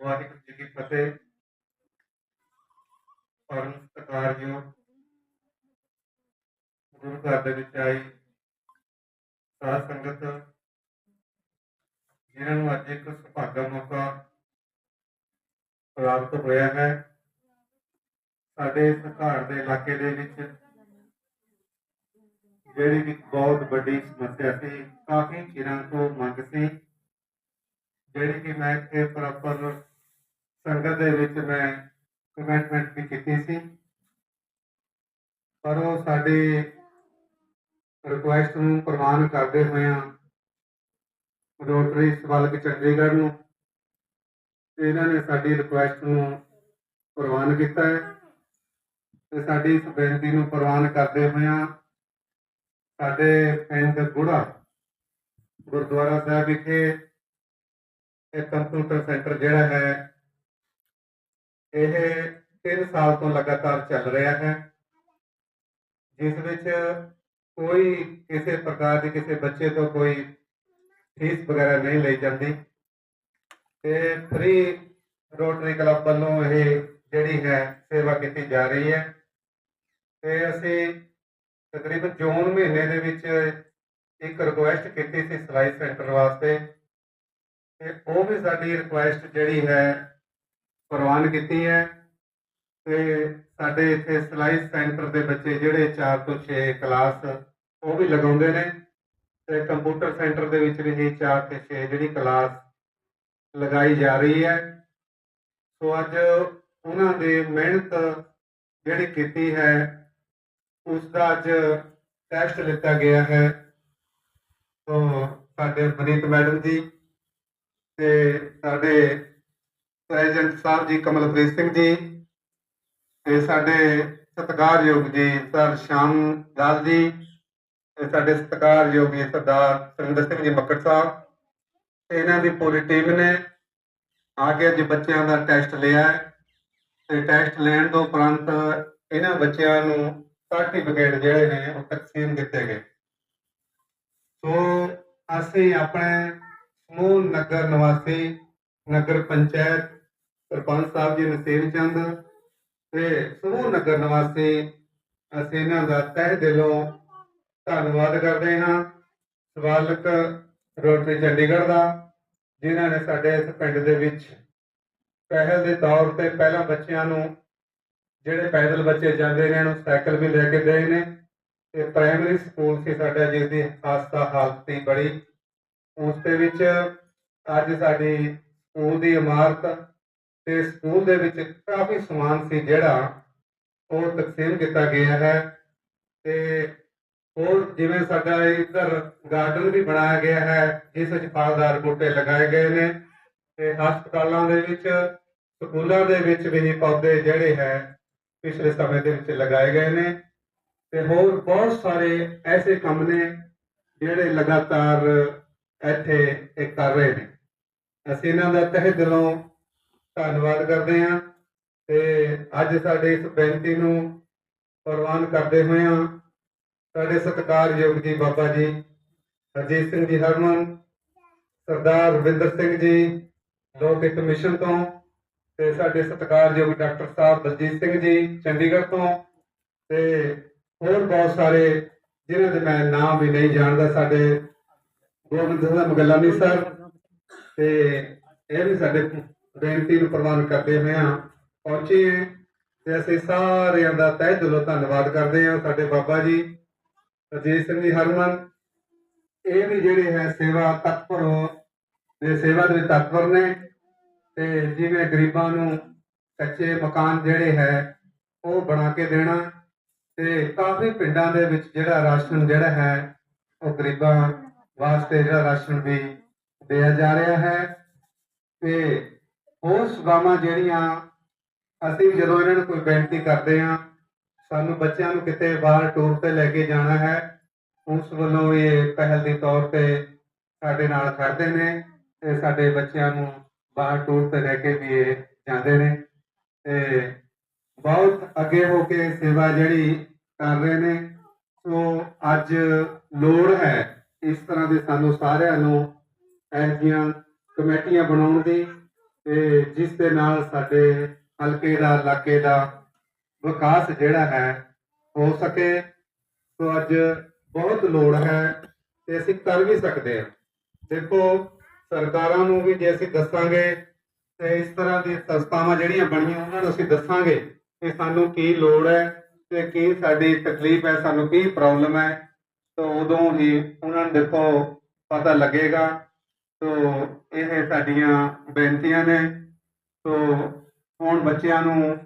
ਵਾਹਿਗੁਰੂ ਜੀ ਕੀ ਫਤਿਹ। ਪਰਮ ਸਤਿਕਾਰਯੋਗ ਗੁਰੂ ਘਰ ਦੇ ਵਿੱਚ ਆਈ ਸਾਧ ਸੰਗਤ, ਜਿਨ੍ਹਾਂ ਨੂੰ ਅੱਜ ਇੱਕ ਸੁਭਾਗਾ ਮੌਕਾ ਪ੍ਰਾਪਤ ਹੋਇਆ ਹੈ। ਸਾਡੇ ਇਸ ਘਰ ਦੇ ਇਲਾਕੇ ਦੇ ਵਿੱਚ ਜਿਹੜੀ ਕਿ ਬਹੁਤ ਵੱਡੀ ਸਮੱਸਿਆ ਸੀ, ਕਾਫੀ ਚਿਰਾਂ ਤੋਂ ਮੰਗ ਸੀ। ਜਿਹੜੀ ਕਿ ਮੈਂ ਇੱਥੇ ਪ੍ਰੋਪਰ ਸੰਗਤ ਦੇ ਵਿੱਚ ਮੈਂ ਕਮਿਟਮੈਂਟ ਵੀ ਕੀਤੀ ਸੀ। ਪਰ ਉਹ ਸਾਡੀ ਰਿਕੁਐਸਟ ਨੂੰ ਪ੍ਰਵਾਨ ਕਰਦੇ ਹੋਇਆਂ ਰੋਟਰੀ ਸਵਾਲਕ ਚੰਡੀਗੜ੍ਹ ਨੂੰ, ਤੇ ਇਹਨਾਂ ਨੇ ਸਾਡੀ ਰਿਕੁਐਸਟ ਨੂੰ ਪ੍ਰਵਾਨ ਕੀਤਾ ਹੈ। ਤੇ ਸਾਡੀ ਇਸ ਬੇਨਤੀ ਨੂੰ ਪ੍ਰਵਾਨ ਕਰਦੇ ਹੋਇਆਂ ਸਾਡੇ ਪਿੰਡ ਗੁੜਾ ਗੁਰਦੁਆਰਾ ਸਾਹਿਬ ਵਿਖੇ ਇਹ ਕੰਪਿਊਟਰ ਸੈਂਟਰ ਜਿਹੜਾ ਹੈ, ਇਹ 3 ਸਾਲ ਤੋਂ ਲਗਾਤਾਰ ਚੱਲ ਰਿਹਾ ਹੈ, ਜਿਸ ਵਿੱਚ ਕੋਈ ਕਿਸੇ ਪ੍ਰਕਾਰ ਦੀ ਕਿਸੇ ਬੱਚੇ ਤੋਂ ਕੋਈ ਫੀਸ ਵਗੈਰਾ ਨਹੀਂ ਲਈ ਜਾਂਦੀ ਤੇ ਫ੍ਰੀ ਰੋਟਰੀ ਕਲੱਬ ਵੱਲੋਂ ਇਹ ਜਿਹੜੀ ਹੈ ਸੇਵਾ ਕੀਤੀ ਜਾ ਰਹੀ ਹੈ ਤੇ ਅਸੀਂ ਤਕਰੀਬਨ ਜੂਨ ਮਹੀਨੇ ਦੇ ਵਿੱਚ ਇੱਕ ਰਿਕੁਐਸਟ ਕੀਤੀ ਸੀ ਸਿਲਾਈ ਸੈਂਟਰ ਵਾਸਤੇ ਤੇ ਉਹ ਵੀ ਸਾਡੀ ਰਿਕੁਐਸਟ ਜਿਹੜੀ ਹੈ, ਪ੍ਰਵਾਨ ਕੀਤੀ ਹੈ। ਤੇ ਸਾਡੇ ਇੱਥੇ ਸਿਲਾਈ ਸੈਂਟਰ ਦੇ ਬੱਚੇ ਜਿਹੜੇ 4 ਤੋਂ 6 ਕਲਾਸ ਉਹ ਵੀ ਲਗਾਉਂਦੇ ਨੇ। ਤੇ ਕੰਪਿਊਟਰ ਸੈਂਟਰ ਦੇ ਵਿੱਚ ਵੀ 4 ਤੇ 6 ਜਿਹੜੀ ਕਲਾਸ ਲਗਾਈ ਜਾ ਰਹੀ ਹੈ। ਸੋ ਅੱਜ ਉਹਨਾਂ ਦੀ ਮਿਹਨਤ ਜਿਹੜੀ ਕੀਤੀ ਹੈ ਉਸ ਦਾ ਅੱਜ ਟੈਸਟ ਲਿੱਤਾ ਗਿਆ ਹੈ। ਤੋ ਸਾਡੇ ਮਨੀਤ ਮੈਡਮ ਜੀ ਤੇ ਸਾਡੇ ਪ੍ਰੈਜ਼ੀਡੈਂਟ ਸਾਹਿਬ ਜੀ ਕਮਲਪ੍ਰੀਤ ਸਿੰਘ ਜੀ ਤੇ ਸਾਡੇ ਸਤਿਕਾਰਯੋਗ ਜੀ ਸਰ ਸ਼ਾਮ ਦਾਸ ਜੀ ਤੇ ਸਾਡੇ ਸਤਿਕਾਰਯੋਗ ਜੀ ਸਰਦਾਰ ਸੁਰਿੰਦਰ ਸਿੰਘ ਜੀ ਮੱਕੜ ਸਾਹਿਬ। ਤੇ ਇਹਨਾਂ ਦੀ ਪੂਰੀ ਟੀਮ ਨੇ ਆ ਕੇ ਅੱਜ ਬੱਚਿਆਂ ਦਾ ਟੈਸਟ ਲਿਆ ਤੇ ਟੈਸਟ ਲੈਣ ਤੋਂ ਉਪਰੰਤ ਇਹਨਾਂ ਬੱਚਿਆਂ ਨੂੰ ਸਰਟੀਫਿਕੇਟ ਜਿਹੜੇ ਨੇ ਉਹ ਤਕਸੀਮ ਦਿੱਤੇ ਗਏ। ਸੋ ਅਸੀਂ ਆਪਣੇ ਸਮੂਹ, ਨਗਰ, ਨਿਵਾਸੀ, ਨਗਰ ਪੰਚਾਇਤ, ਸਰਪੰਚ ਸਾਹਿਬ ਜੀ, ਨਸੀਬ ਚੰਦ ਤੇ ਸਮੂਹ, ਨਗਰ ਨਿਵਾਸੀ, ਅਸੀਂ ਇਹਨਾਂ ਦਾ ਤਹਿ ਦਿਲੋਂ ਧੰਨਵਾਦ ਕਰਦੇ ਹਾਂ। ਸਵਾਲਕ ਰੋਟਰੀ ਚੰਡੀਗੜ੍ਹ ਦਾ, ਜਿਨ੍ਹਾਂ ਨੇ ਸਾਡੇ ਇਸ ਪਿੰਡ ਦੇ ਵਿੱਚ ਪਹਿਲ ਦੇ ਤੌਰ ਤੇ ਪਹਿਲਾਂ ਬੱਚਿਆਂ ਨੂੰ, ਜਿਹੜੇ ਪੈਦਲ ਬੱਚੇ ਜਾਂਦੇ ਨੇ ਉਹਨੂੰ ਸਾਈਕਲ ਵੀ ਲੈ ਕੇ ਗਏ ਨੇ ਤੇ ਪ੍ਰਾਇਮਰੀ ਸਕੂਲ ਸੀ ਸਾਡਾ, ਜਿਸ ਦੀ ਖਾਸਤਾ ਹਾਲਤ ਸੀ ਬੜੀ ਉਸ ਦੇ ਵਿੱਚ ਅੱਜ ਸਾਡੀ ਸਕੂਲ ਦੀ ਇਮਾਰਤ ਤੇ ਸਕੂਲ ਦੇ ਵਿੱਚ ਕਾਫੀ ਸਮਾਨ ਸੀ ਜਿਹੜਾ ਉਹ ਤਕਸੀਮ ਕੀਤਾ ਗਿਆ ਹੈ ਤੇ ਹੋਰ ਜਿਵੇਂ ਸਾਡਾ ਇੱਧਰ ਗਾਰਡਨ ਵੀ ਬਣਾਇਆ ਗਿਆ ਹੈ, ਜਿਸ ਵਿੱਚ ਫਲਦਾਰ ਬੂਟੇ ਲਗਾਏ ਗਏ ਨੇ ਤੇ ਹਸਪਤਾਲਾਂ ਦੇ ਵਿੱਚ, ਸਕੂਲਾਂ ਦੇ ਵਿੱਚ ਵੀ ਪੌਦੇ ਜਿਹੜੇ ਹੈ ਪਿਛਲੇ ਸਮੇਂ ਦੇ ਵਿੱਚ ਲਗਾਏ ਗਏ ਨੇ ਤੇ ਹੋਰ ਬਹੁਤ ਸਾਰੇ ਐਸੇ ਕੰਮ ਨੇ ਜਿਹੜੇ ਲਗਾਤਾਰ ਇੱਥੇ ਇਹ ਕਰ ਰਹੇ ਨੇ। ਅਸੀਂ ਇਹਨਾਂ ਦਾ ਤਹਿ ਦਿਲੋਂ ਧੰਨਵਾਦ ਕਰਦੇ ਹਾਂ ਤੇ ਅੱਜ ਸਾਡੇ ਇਸ ਬੇਨਤੀ ਨੂੰ ਪ੍ਰਵਾਨ ਕਰਦੇ ਹੋਇਆਂ ਸਾਡੇ ਸਤਿਕਾਰਯੋਗ ਜੀ ਬਾਬਾ ਜੀ ਹਰਜੀਤ ਸਿੰਘ ਜੀ ਹਰਮਨ, ਸਰਦਾਰ ਰਵਿੰਦਰ ਸਿੰਘ ਜੀ, ਲੋਕ ਇੱਕ ਮਿਸ਼ਨ ਤੋਂ ਤੇ ਸਾਡੇ ਸਤਿਕਾਰਯੋਗ ਡਾਕਟਰ ਸਾਹਿਬ ਦਲਜੀਤ ਸਿੰਘ ਜੀ ਚੰਡੀਗੜ੍ਹ ਤੋਂ ਤੇ ਹੋਰ ਬਹੁਤ ਸਾਰੇ ਜਿਨ੍ਹਾਂ ਦੇ ਮੈਂ ਨਾਮ ਵੀ ਨਹੀਂ ਜਾਣਦਾ ਸਾਡੇ ਗੋਬਿੰਦ ਸਿੰਘ ਮਗਲਾਨੀ ਸਰ। ਤੇ ਇਹ ਵੀ ਸਾਡੇ ਬੇਨਤੀ ਨੂੰ ਪ੍ਰਵਾਨ ਕਰਦੇ ਹੋਏ ਆ। ਪਹੁੰਚੇ ਤੇ ਅਸੀਂ ਸਾਰਿਆਂ ਦਾ ਤਹਿ ਦਿਲੋਂ ਧੰਨਵਾਦ ਕਰਦੇ ਹਾਂ ਸਾਡੇ ਬਾਬਾ ਜੀ, ਅਜੀਤ ਸਿੰਘ ਜੀ, ਹਰਮਨ। ਇਹ ਵੀ ਜਿਹੜੇ ਹੈ ਸੇਵਾ ਤਤਪਰ ਦੇ ਸੇਵਾ ਦੇ ਤਤਪਰ ਨੇ। ਤੇ ਜਿਵੇਂ ਗਰੀਬਾਂ ਨੂੰ ਕੱਚੇ ਮਕਾਨ ਜਿਹੜੇ ਹੈ, ਉਹ ਬਣਾ ਕੇ ਦੇਣਾ। ਤੇ ਕਾਫੀ ਪਿੰਡਾਂ ਦੇ ਵਿੱਚ ਜਿਹੜਾ ਰਾਸ਼ਨ ਜਿਹੜਾ ਹੈ, ਉਹ ਗਰੀਬਾਂ ਵਾਸਤੇ ਜਿਹੜਾ ਰਾਸ਼ਨ ਵੀ ਦਿਆ ਜਾ ਰਿਹਾ ਹੈ। ਤੇ ਹੋਰ ਸੇਵਾਵਾਂ ਜਿਹੜੀਆਂ ਅਸੀਂ ਜਦੋਂ ਇਹਨਾਂ ਨੂੰ ਕੋਈ ਬੇਨਤੀ ਕਰਦੇ ਹਾਂ, ਸਾਨੂੰ ਬੱਚਿਆਂ ਨੂੰ ਕਿਤੇ ਬਾਹਰ ਟੂਰ ਤੇ ਲੈ ਕੇ ਜਾਣਾ ਹੈ, ਉਸ ਵੱਲੋਂ ਇਹ ਪਹਿਲ ਦੇ ਤੌਰ ਤੇ ਸਾਡੇ ਨਾਲ ਖੜਦੇ ਨੇ ਤੇ ਸਾਡੇ ਬੱਚਿਆਂ ਨੂੰ ਬਾਹਰ ਟੂਰ ਤੇ ਲੈ ਕੇ ਵੀ ਇਹ ਜਾਂਦੇ ਨੇ। ਤੇ ਬਹੁਤ ਅੱਗੇ ਹੋ ਕੇ ਸੇਵਾ ਜਿਹੜੀ ਕਰ ਰਹੇ ਨੇ, ਸੋ ਅੱਜ ਲੋੜ ਹੈ ਇਸ ਤਰ੍ਹਾਂ ਦੇ ਸਾਨੂੰ ਸਾਰਿਆਂ ਨੂੰ ਇਹੋ ਜਿਹੀਆਂ ਕਮੇਟੀਆਂ ਬਣਾਉਣ ਦੀ ਤੇ ਜਿਸ ਦੇ ਨਾਲ ਸਾਡੇ ਹਲਕੇ ਦਾ, ਇਲਾਕੇ ਦਾ ਵਿਕਾਸ ਜਿਹੜਾ ਹੈ ਹੋ ਸਕੇ। ਸੋ ਅੱਜ ਬਹੁਤ ਲੋੜ ਹੈ ਤੇ ਅਸੀਂ ਕਰ ਵੀ ਸਕਦੇ ਹਾਂ। ਦੇਖੋ, ਸਰਕਾਰਾਂ ਨੂੰ ਵੀ ਜੇ ਅਸੀਂ ਦੱਸਾਂਗੇ ਤੇ ਇਸ ਤਰ੍ਹਾਂ ਦੀ ਸੰਸਥਾਵਾਂ ਜਿਹੜੀਆਂ ਬਣੀਆਂ, ਉਹਨਾਂ ਨੂੰ ਅਸੀਂ ਦੱਸਾਂਗੇ ਕਿ ਸਾਨੂੰ ਕੀ ਲੋੜ ਹੈ ਤੇ ਕੀ ਸਾਡੀ ਤਕਲੀਫ ਹੈ, ਸਾਨੂੰ ਕੀ ਪ੍ਰੋਬਲਮ ਹੈ। ਤਾਂ ਉਦੋਂ ਹੀ ਉਹਨਾਂ ਨੂੰ ਦੇਖੋ ਪਤਾ ਲੱਗੇਗਾ। ਤੋ ਇਹ ਸਾਡੀਆਂ ਬੇਨਤੀਆਂ ਨੇ। ਤੋ ਹੁਣ ਬੱਚਿਆਂ ਨੂੰ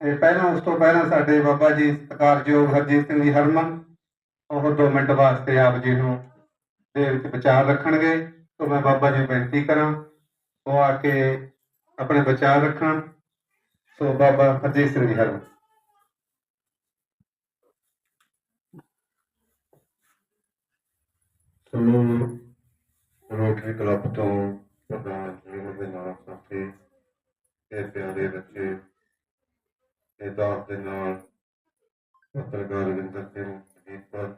ਪਹਿਲਾਂ ਉਸ ਤੋਂ ਪਹਿਲਾਂ ਸਾਡੇ ਬਾਬਾ ਜੀ ਸਤਿਕਾਰਯੋਗ ਹਰਜੀਤ ਸਿੰਘ ਜੀ ਹਰਮਨ, ਉਹ 2 ਮਿੰਟ ਵਾਸਤੇ ਆਪ ਜੀ ਨੂੰ ਦੇ ਵਿੱਚ ਵਿਚਾਰ ਰੱਖਣਗੇ। ਤੋ ਮੈਂ ਬਾਬਾ ਜੀ ਨੂੰ ਬੇਨਤੀ ਕਰਾਂ, ਉਹ ਆ ਕੇ ਆਪਣੇ ਵਿਚਾਰ ਰੱਖਣ। ਸੋ ਬਾਬਾ ਹਰਜੀਤ ਸਿੰਘ ਜੀ ਹਰਮਨ। ਸਾਨੂੰ ਰੋਟਰੀ ਕਲੱਬ ਤੋਂ ਪ੍ਰਧਾਨ ਜੀ ਦੇ ਨਾਲ ਸਾਥੀ ਇਹ ਪਿਆਰੇ ਬੱਚੇ ਇਹ ਦਾਸ ਦੇ ਨਾਲ ਪੱਤਰਕਾਰ ਵਿੰਦਰ ਸਿੰਘ ਦੀਪਕ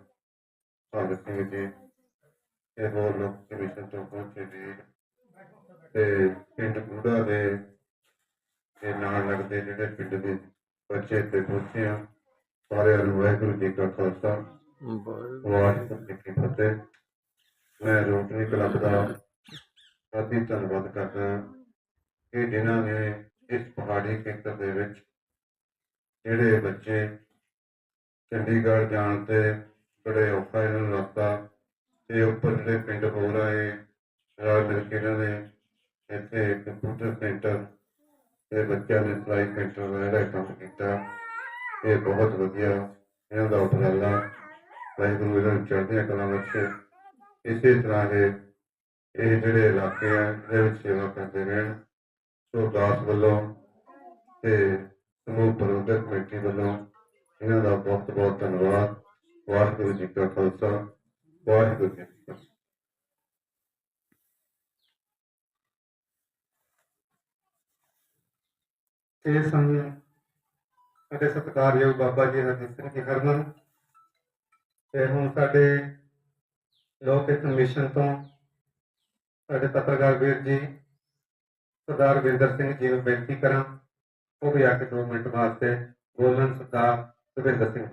ਭਗਤ ਸਿੰਘ ਜੀ ਇਹ ਹੋਰ ਲੋਕ ਕਮਿਸ਼ਨ ਤੋਂ ਪਹੁੰਚੇ ਜੀ ਤੇ ਪਿੰਡ ਕੂੜਾ ਦੇ ਦੇ ਨਾਲ ਲੱਗਦੇ ਜਿਹੜੇ ਪਿੰਡ ਦੇ ਬੱਚੇ ਤੇ ਪਹੁੰਚੇ ਆ ਸਾਰਿਆਂ ਨੂੰ ਵਾਹਿਗੁਰੂ ਜੀ ਕਾ ਖਾਲਸਾ ਵਾਹਿਗੁਰੂ ਜੀ ਕੀ ਫਤਿਹ। ਮੈਂ ਰੋਟਰੀ ਕਲੱਬ ਦਾ ਅਤੀ ਧੰਨਵਾਦ ਕਰਦਾ ਕਿ ਜਿਨ੍ਹਾਂ ਨੇ ਇਸ ਪਹਾੜੀ ਖੇਤਰ ਦੇ ਵਿੱਚ ਜਿਹੜੇ ਬੱਚੇ ਚੰਡੀਗੜ੍ਹ ਜਾਣ ਤੇ ਬੜੇ ਔਖਾ ਇਹਨਾਂ ਨੂੰ ਲੱਗਦਾ ਤੇ ਉੱਪਰ ਜਿਹੜੇ ਪਿੰਡ ਹੋ ਰਹੇ ਰਲ ਮਿਲ ਕੇ ਇਹਨਾਂ ਨੇ ਇੱਥੇ ਕੰਪਿਊਟਰ ਸੈਂਟਰ ਤੇ ਬੱਚਿਆਂ ਦੇ ਸਿਲਾਈ ਸੈਂਟਰ ਦਾ ਜਿਹੜਾ ਕੰਮ ਕੀਤਾ। ਇਹ ਬਹੁਤ ਵਧੀਆ ਇਹਨਾਂ ਦਾ ਉਪਰਾਲਾ। ਵਾਹਿਗੁਰੂ ਇਹਨਾਂ ਨੂੰ ਚੜ੍ਹਦੀਆਂ ਕਲਾਂ ਵਿੱਚ ਇਸੇ ਤਰ੍ਹਾਂ ਇਹ ਇਹ ਜਿਹੜੇ ਇਲਾਕੇ ਆ, ਇਹਦੇ ਵਿੱਚ ਸੇਵਾ ਕਰਦੇ ਰਹਿਣ। ਸੋ ਦਾਸ ਵੱਲੋਂ ਤੇ ਸਮੂਹ ਪ੍ਰਬੰਧਕ ਕਮੇਟੀ ਵੱਲੋਂ ਇਹਨਾਂ ਦਾ ਬਹੁਤ ਬਹੁਤ ਧੰਨਵਾਦ। ਵਾਹਿਗੁਰੂ ਜੀ ਕਾ ਖਾਲਸਾ, ਵਾਹਿਗੁਰੂ ਜੀ ਕੀ ਫਤਿਹ। ਇਹ ਸਨ ਸਾਡੇ ਸਤਿਕਾਰਯੋਗ ਬਾਬਾ ਜੀ ਹਰਜੀਤ ਸਿੰਘ ਜੀ ਹਰਮਨ, ਤੇ ਹੁਣ ਸਾਡੇ ਲੋਕ ਹਿੱਤ ਮਿਸ਼ਨ ਤੋਂ ਸਾਡੇ ਪੱਤਰਕਾਰ ਵੀਰ ਜੀ ਸਰਦਾਰ ਵਿੰਦਰ ਸਿੰਘ ਜੀ ਨੂੰ ਬੇਨਤੀ ਕਰਾਂ ਉਹ ਵੀ ਆ ਕੇ 2 ਮਿੰਟ ਵਾਸਤੇ ਬੋਲਣ ਸਰਦਾਰ ਸੁਖਵਿੰਦਰ ਸਿੰਘ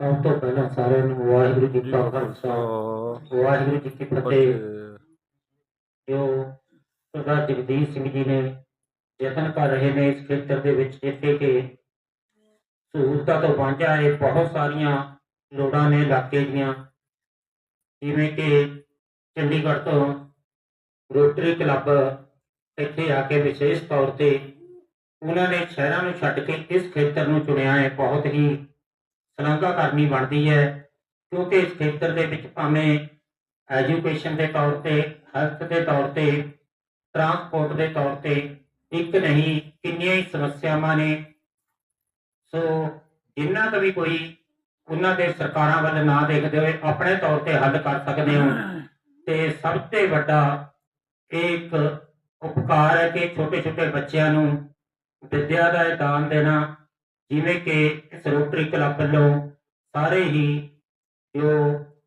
ਸਭ ਤੋਂ ਪਹਿਲਾਂ ਸਾਰਿਆਂ ਨੂੰ ਵਾਹਿਗੁਰੂ ਜੀ ਕਾ ਖਾਲਸਾ, ਵਾਹਿਗੁਰੂ ਜੀ ਕੀ ਫਤਿਹ। ਜੋ ਸਰਦਾਰ ਜਗਦੀਸ਼ ਸਿੰਘ ਜੀ ਨੇ ਯਤਨ ਕਰ ਰਹੇ ਨੇ ਇਸ ਖੇਤਰ ਦੇ ਵਿੱਚ, ਜਿੱਥੇ ਕਿ ਸਹੂਲਤਾਂ ਤੋਂ ਵਾਂਝਾ ਹੈ ਬਹੁਤ ਸਾਰੀਆਂ ਲੋੜਾਂ ਨੇ ਇਲਾਕੇ ਦੀਆਂ। ਜਿਵੇਂ ਕਿ ਚੰਡੀਗੜ੍ਹ ਤੋਂ ਰੋਟਰੀ ਕਲੱਬ ਇੱਥੇ ਆ ਕੇ ਵਿਸ਼ੇਸ਼ ਤੌਰ ਤੇ ਉਹਨਾਂ ਨੇ ਸ਼ਹਿਰਾਂ ਨੂੰ ਛੱਡ ਕੇ ਇਸ ਖੇਤਰ ਨੂੰ ਚੁਣਿਆ ਹੈ। ਬਹੁਤ ਹੀ ਸ਼ਲਾਘਾ ਕਰਨੀ ਬਣਦੀ ਹੈ, ਕਿਉਂਕਿ ਇਸ ਖੇਤਰ ਦੇ ਵਿੱਚ ਭਾਵੇਂ ਐਜੂਕੇਸ਼ਨ ਦੇ ਤੌਰ ਤੇ ਹੈਲਥ ਦੇ ਤੌਰ ਤੇ ਟਰਾਂਸਪੋਰਟ ਦੇ ਤੌਰ ਤੇ ਇੱਕ ਨਹੀਂ, ਕਿੰਨੀਆਂ ਹੀ ਸਮੱਸਿਆਵਾਂ ਨੇ। ਸੋ ਜਿੰਨਾ ਕੁ ਵੀ ਕੋਈ ਉਹਨਾਂ ਦੇ ਸਰਕਾਰਾਂ ਵੱਲ ਨਾ ਦੇਖਦੇ ਹੋਏ ਆਪਣੇ ਤੌਰ ਤੇ ਹੱਲ ਕਰ ਸਕਦੇ ਹੋ। ਤੇ ਸਭ ਤੋਂ ਵੱਡਾ ਇੱਕ ਉਪਕਾਰ ਹੈ ਕਿ ਛੋਟੇ ਛੋਟੇ ਬੱਚਿਆਂ ਨੂੰ ਵਿਦਿਆ ਦਾ ਦਾਨ ਦੇਣਾ, ਜਿਵੇਂ ਕਿ ਇਸ ਰੋਟਰੀ ਕਲੱਬ ਵੱਲੋਂ ਸਾਰੇ ਹੀ ਜੋ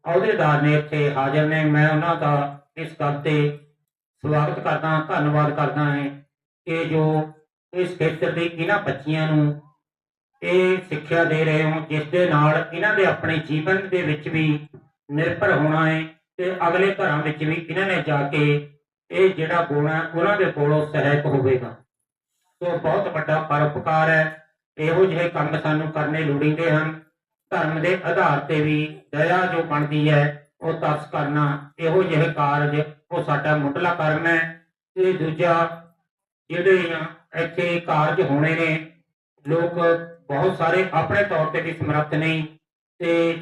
ਅਹੁਦੇਦਾਰ ਨੇ ਇੱਥੇ ਹਾਜ਼ਰ ਨੇ, ਮੈਂ ਉਹਨਾਂ ਦਾ ਇਸ ਗੱਲ ਤੇ ਸਵਾਗਤ ਕਰਦਾ ਧੰਨਵਾਦ ਕਰਦਾ ਹਾਂ। ਕਿ ਜੋ ਇਸ ਖੇਤਰ ਦੇ ਇਹਨਾਂ ਬੱਚੀਆਂ ਨੂੰ ਇਹ ਸਿੱਖਿਆ ਦੇ ਰਹੇ ਹੋ ਜਿਸ ਦੇ ਨਾਲ ਇਹਨਾਂ ਦੇ ਆਪਣੇ ਜੀਵਨ ਦੇ ਵਿੱਚ ਵੀ ਨਿਰਭਰ ਹੋਣਾ ਹੈ ਤੇ ਅਗਲੇ ਘਰਾਂ ਵਿੱਚ ਵੀ ਇਹਨਾਂ ਨੇ ਜਾ ਕੇ ਇਹ ਜਿਹੜਾ ਗੁਣਾ ਉਹਨਾਂ ਦੇ ਕੋਲੋਂ ਸਹਾਇਕ ਹੋਵੇਗਾ। ਸੋ ਬਹੁਤ ਵੱਡਾ ਪਰਉਪਕਾਰ ਹੈ। ਇਹੋ ਜਿਹੇ ਕੰਮ ਸਾਨੂੰ ਕਰਨੇ ਲੋੜੀਂਦੇ ਹਨ। ਧਰਮ ਦੇ ਆਧਾਰ ਤੇ ਵੀ ਦਇਆ ਜੋ ਬਣਦੀ ਹੈ, ਉਹ ਤਰਸ ਕਰਨਾ, ਇਹੋ ਜਿਹੇ ਕਾਰਜ ਉਹ ਸਾਡਾ ਮੁੱਢਲਾ ਕਰਮ ਹੈ। ਤੇ ਦੂਜਾ ਜਿਹੜੇ ਇੱਥੇ ਕਾਰਜ ਹੋਣੇ ਨੇ, ਲੋਕ ਬਹੁਤ ਸਾਰੇ ਆਪਣੇ ਤੌਰ ਤੇ ਵੀ ਸਮਰੱਥ ਨਹੀਂ ਤੇ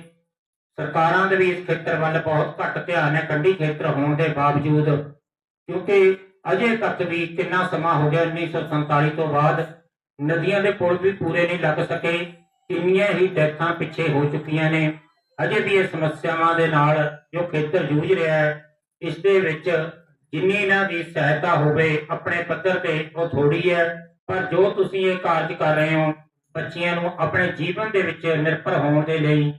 ਸਰਕਾਰਾਂ ਦੇ ਵੀ ਇਸ ਖੇਤਰ ਵੱਲ ਬਹੁਤ ਘੱਟ ਧਿਆਨ ਹੈ ਕੰਢੀ ਖੇਤਰ ਹੋਣ ਦੇ ਬਾਵਜੂਦ, ਕਿਉਂਕਿ ਅਜੇ ਤੱਕ ਵੀ ਕਿੰਨਾ ਸਮਾਂ ਹੋ ਗਿਆ 1947 ਤੋਂ ਬਾਅਦ ਨਦੀਆਂ ਦੇ ਪੁਲ ਵੀ ਪੂਰੇ ਨਹੀਂ ਲੱਗ ਸਕੇ, ਕਿੰਨੀਆਂ ਹੀ ਡੈਥਾਂ ਪਿੱਛੇ ਹੋ ਚੁੱਕੀਆਂ ਨੇ। ਅਜੇ ਵੀ ਇਹ ਸਮੱਸਿਆਵਾਂ ਦੇ ਨਾਲ ਜੋ ਖੇਤਰ ਜੂਝ ਰਿਹਾ ਹੈ, ਇਸ ਦੇ ਵਿੱਚ ਜਿੰਨੀ ਇਹਨਾਂ ਦੀ ਸਹਾਇਤਾ ਹੋਵੇ, ਆਪਣੇ ਪੱਧਰ ਤੇ ਉਹ ਥੋੜੀ ਹੈ, ਪਰ ਜੋ ਤੁਸੀਂ ਇਹ ਕਾਰਜ ਕਰ ਰਹੇ ਹੋ, ਬੱਚਿਆਂ ਨੂੰ ਆਪਣੇ ਜੀਵਨ ਦੇ ਵਿੱਚ ਨਿਰਭਰ ਹੋਣ ਦੇ ਲਈ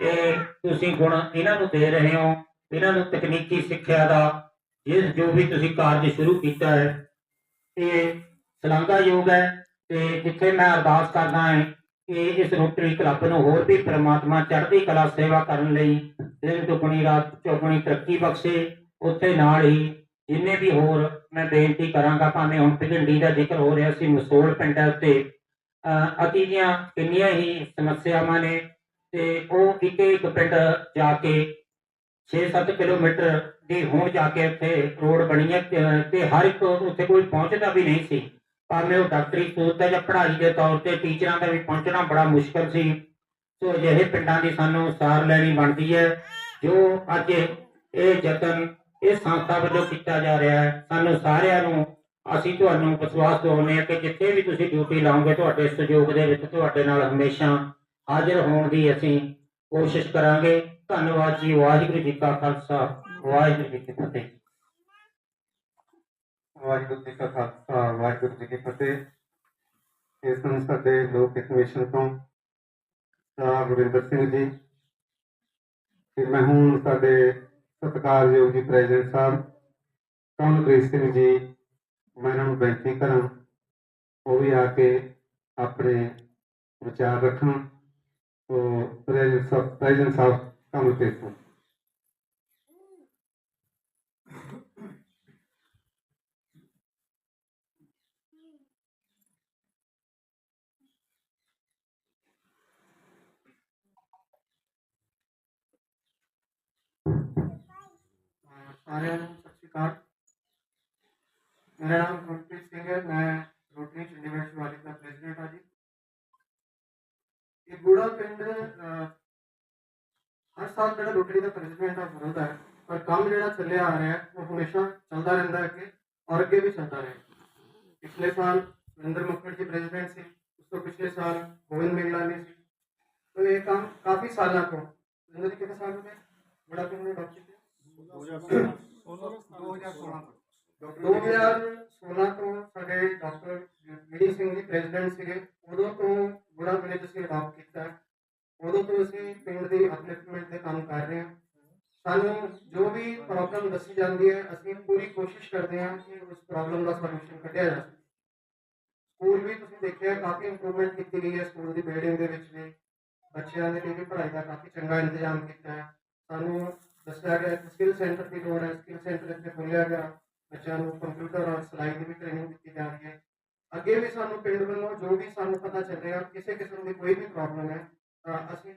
ਇਹ ਤੁਸੀਂ ਗੁਣ ਇਹਨਾਂ ਨੂੰ ਦੇ ਰਹੇ ਹੋ, ਇਹਨਾਂ ਨੂੰ ਤਕਨੀਕੀ ਸਿੱਖਿਆ ਦਾ, ਜਿਸ ਜੋ ਵੀ ਤੁਸੀਂ ਕਾਰਜ ਸ਼ੁਰੂ ਕੀਤਾ ਹੈ, ਇਹ ਸ਼ਲਾਘਾਯੋਗ ਹੈ, ਤੇ ਜਿੱਥੇ ਮੈਂ ਅਰਦਾਸ ਕਰਦਾ ਹਾਂ ਕਿ ਇਸ ਰੋਟਰੀ ਕਲੱਬ ਨੂੰ ਹੋਰ ਵੀ ਪ੍ਰਮਾਤਮਾ ਚੜ੍ਹਦੀ ਕਲਾ ਸੇਵਾ ਕਰਨ ਲਈ ਦਿਨ ਦੁਗਣੀ ਰਾਤ ਚੌਗੁਣੀ ਤਰੱਕੀ ਬਖਸ਼ੇ ਉੱਥੇ ਨਾਲ ਹੀ ਜਿੰਨੇ ਵੀ ਹੋਰ ਮੈਂ ਬੇਨਤੀ ਕਰਾਂਗਾ, ਭਾਵੇਂ ਹੁਣ ਭਿੰਡੀ ਦਾ ਜ਼ਿਕਰ ਹੋ ਰਿਹਾ ਸੀ, ਮਸੋਲ ਪਿੰਡ ਉੱਤੇ ਅਤੀ ਦੀਆਂ ਕਿੰਨੀਆਂ ਹੀ ਸਮੱਸਿਆਵਾਂ ਨੇ ਤੇ ਉਹ ਇੱਕ ਇੱਕ ਪਿੰਡ ਜਾ ਕੇ 6-7 ਕਿਲੋਮੀਟਰ ਦੀ ਹੁਣ ਜਾ ਕੇ ਉੱਥੇ ਰੋਡ ਬਣੀ ਹੈ ਤੇ- ਹਰ ਇੱਕ ਉੱਥੇ ਕੋਈ ਪਹੁੰਚਦਾ ਵੀ ਨਹੀਂ ਸੀ। ਭਾਵੇਂ ਉਹ ਡਾਕਟਰੀ ਸੋਚ ਜਾਂ ਪੜ੍ਹਾਈ ਦੇ ਤੌਰ ਤੇ ਟੀਚਰਾਂ ਦਾ ਵੀ ਪਹੁੰਚਣਾ ਬੜਾ ਮੁਸ਼ਕਲ ਸੀ। ਸੋ ਅਜਿਹੇ ਪਿੰਡਾਂ ਦੀ ਸਾਨੂੰ ਸਾਰ ਲੈਣੀ ਬਣਦੀ ਹੈ, ਜੋ ਅੱਜ ਇਹ ਯਤਨ ਇਹ ਸੰਸਥਾ ਵੱਲੋਂ ਕੀਤਾ ਜਾ ਰਿਹਾ ਹੈ। ਸਾਨੂੰ ਸਾਰਿਆਂ ਨੂੰ, ਅਸੀਂ ਤੁਹਾਨੂੰ ਵਿਸ਼ਵਾਸ ਦਿਵਾਉਂਦੇ ਹਾਂ ਕਿ ਜਿੱਥੇ ਵੀ ਤੁਸੀਂ ਡਿਊਟੀ ਲਾਓਗੇ ਤੁਹਾਡੇ ਸਹਿਯੋਗ ਦੇ ਵਿੱਚ ਤੁਹਾਡੇ ਨਾਲ ਹਮੇਸ਼ਾ ਹਾਜ਼ਰ ਹੋਣ ਦੀ ਅਸੀਂ ਕੋਸ਼ਿਸ਼ ਕਰਾਂਗੇ। ਧੰਨਵਾਦ ਜੀ, ਵਾਹਿਗੁਰੂ ਜੀ ਕਾ ਖਾਲਸਾ, ਵਾਹਿਗੁਰੂ ਜੀ ਕੀ ਫਤਿਹ। ਵਾਹਿਗੁਰੂ ਜੀ ਕਾ ਖਾਲਸਾ, ਵਾਹਿਗੁਰੂ ਜੀ ਕੀ ਫਤਿਹ। ਇਸ ਨੂੰ ਸਾਡੇ ਲੋਕ ਹਿੱਤ ਮਿਸ਼ਨ ਤੋਂ ਸਰਦਾਰ ਗੁਰਿੰਦਰ ਸਿੰਘ ਜੀ। ਤੇ ਮੈਂ ਹੁਣ ਸਾਡੇ ਸਤਿਕਾਰਯੋਗ ਜੀ ਪ੍ਰੈਜ਼ੀਡੈਂਟ ਸਾਹਿਬ ਕਮਲਪ੍ਰੀਤ ਸਿੰਘ ਜੀ, ਮੈਂ ਇਹਨਾਂ ਨੂੰ ਬੇਨਤੀ ਕਰਾਂ, ਉਹ ਵੀ ਆ ਕੇ ਆਪਣੇ ਵਿਚਾਰ ਰੱਖਣ ਤੋਂ ਪ੍ਰੈਜ਼ੀਡੈਂਟ ਸਾਹਿਬ ਪ੍ਰੈਜ਼ੀਡੈਂਟ ਸਾਹਿਬ ਕਮਲਪ੍ਰੀਤ ਸਿੰਘ सारे सत मेरा नाम गुरप्रीत सिंह है, मैं रोटरी चंडीगढ़ शिवालिक का प्रेसिडेंट आज ये बूढ़ा पिंड हर साल जो रोटरी का प्रेजिडेंट ऑफ़ हाँ, बड़ौदा है, पर काम जो चले आ रहा है, वो हमेशा चलता रहता है अगे और अगे भी चलता रहे। पिछले साल नरेंद्र मुखर्जी प्रेजिडेंट से, उसको पिछले साल गोविंद मेघलानी से। तो ये काम काफ़ी साल को, नरेंद्र कितने साल में गए? पिंड में बातचीत 2016 ਤੋਂ। ਸਾਡੇ ਡਾਕਟਰ ਮੀਡੀ ਸਿੰਘ ਜੀ ਪ੍ਰੈਜ਼ੀਡੈਂਟ ਸੀਗੇ। ਉਦੋਂ ਤੋਂ ਬੁੜਾ ਵਿਲੇਜ ਅਸੀਂ ਅਡਾਪਟ ਕੀਤਾ। ਉਦੋਂ ਤੋਂ ਅਸੀਂ ਪਿੰਡ ਦੀ ਅਪਲਿਫਟਮੈਂਟ ਦੇ ਕੰਮ ਕਰ ਰਹੇ ਹਾਂ। ਸਾਨੂੰ ਜੋ ਵੀ ਪ੍ਰੋਬਲਮ ਦੱਸੀ ਜਾਂਦੀ ਹੈ, ਅਸੀਂ ਪੂਰੀ ਕੋਸ਼ਿਸ਼ ਕਰਦੇ ਹਾਂ ਕਿ ਉਸ ਪ੍ਰੋਬਲਮ ਦਾ ਸੋਲੂਸ਼ਨ ਕੱਢਿਆ ਜਾ ਸਕੇ ਸਕੂਲ ਵੀ ਤੁਸੀਂ ਦੇਖਿਆ, ਕਾਫੀ ਇੰਪਰੂਵਮੈਂਟ ਕੀਤੀ ਗਈ ਹੈ ਸਕੂਲ ਦੀ ਬਿਲਡਿੰਗ ਦੇ ਵਿੱਚ ਵੀ। ਬੱਚਿਆਂ ਦੇ ਲਈ ਪੜ੍ਹਾਈ ਦਾ ਕਾਫੀ ਚੰਗਾ ਇੰਤਜ਼ਾਮ ਕੀਤਾ ਹੈ। ਸਾਨੂੰ ਦੱਸਿਆ ਗਿਆ ਕਿ ਸਕਿੱਲ ਸੈਂਟਰ ਦੀ ਲੋੜ ਹੈ ਸਕਿੱਲ ਸੈਂਟਰ ਇੱਥੇ ਖੋਲ੍ਹਿਆ ਗਿਆ ਬੱਚਿਆਂ ਨੂੰ ਕੰਪਿਊਟਰ ਔਰ ਸਿਲਾਈ ਦੀ ਵੀ ਟ੍ਰੇਨਿੰਗ ਦਿੱਤੀ ਜਾ ਰਹੀ ਹੈ ਅੱਗੇ ਵੀ ਸਾਨੂੰ ਪਿੰਡ ਵੱਲੋਂ ਜੋ ਵੀ ਸਾਨੂੰ ਪਤਾ ਚੱਲੇਗਾ ਕਿਸੇ ਕਿਸਮ ਦੀ ਕੋਈ ਵੀ ਪ੍ਰੋਬਲਮ ਹੈ ਤਾਂ ਅਸੀਂ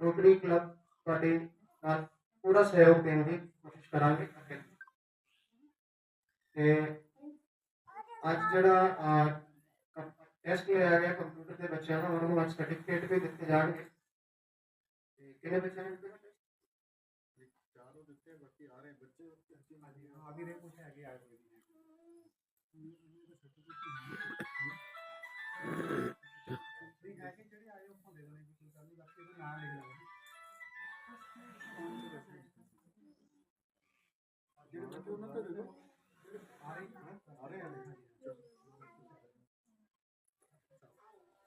ਰੋਟਰੀ ਕਲੱਬ ਤੁਹਾਡੇ ਨਾਲ ਪੂਰਾ ਸਹਿਯੋਗ ਦੇਣ ਦੀ ਕੋਸ਼ਿਸ਼ ਕਰਾਂਗੇ ਅੱਗੇ ਤੇ ਅੱਜ ਜਿਹੜਾ ਟੈਸਟ ਲਿਆ ਗਿਆ ਕੰਪਿਊਟਰ ਦੇ ਬੱਚਿਆਂ ਦਾ ਉਹਨਾਂ ਨੂੰ ਅੱਜ ਸਰਟੀਫਿਕੇਟ ਵੀ ਦਿੱਤੇ ਜਾਣਗੇ ਤੇ ਕਿੰਨੇ ਬੱਚਿਆਂ ਨੂੰ ਦਿੱਤੇ ਗਏ?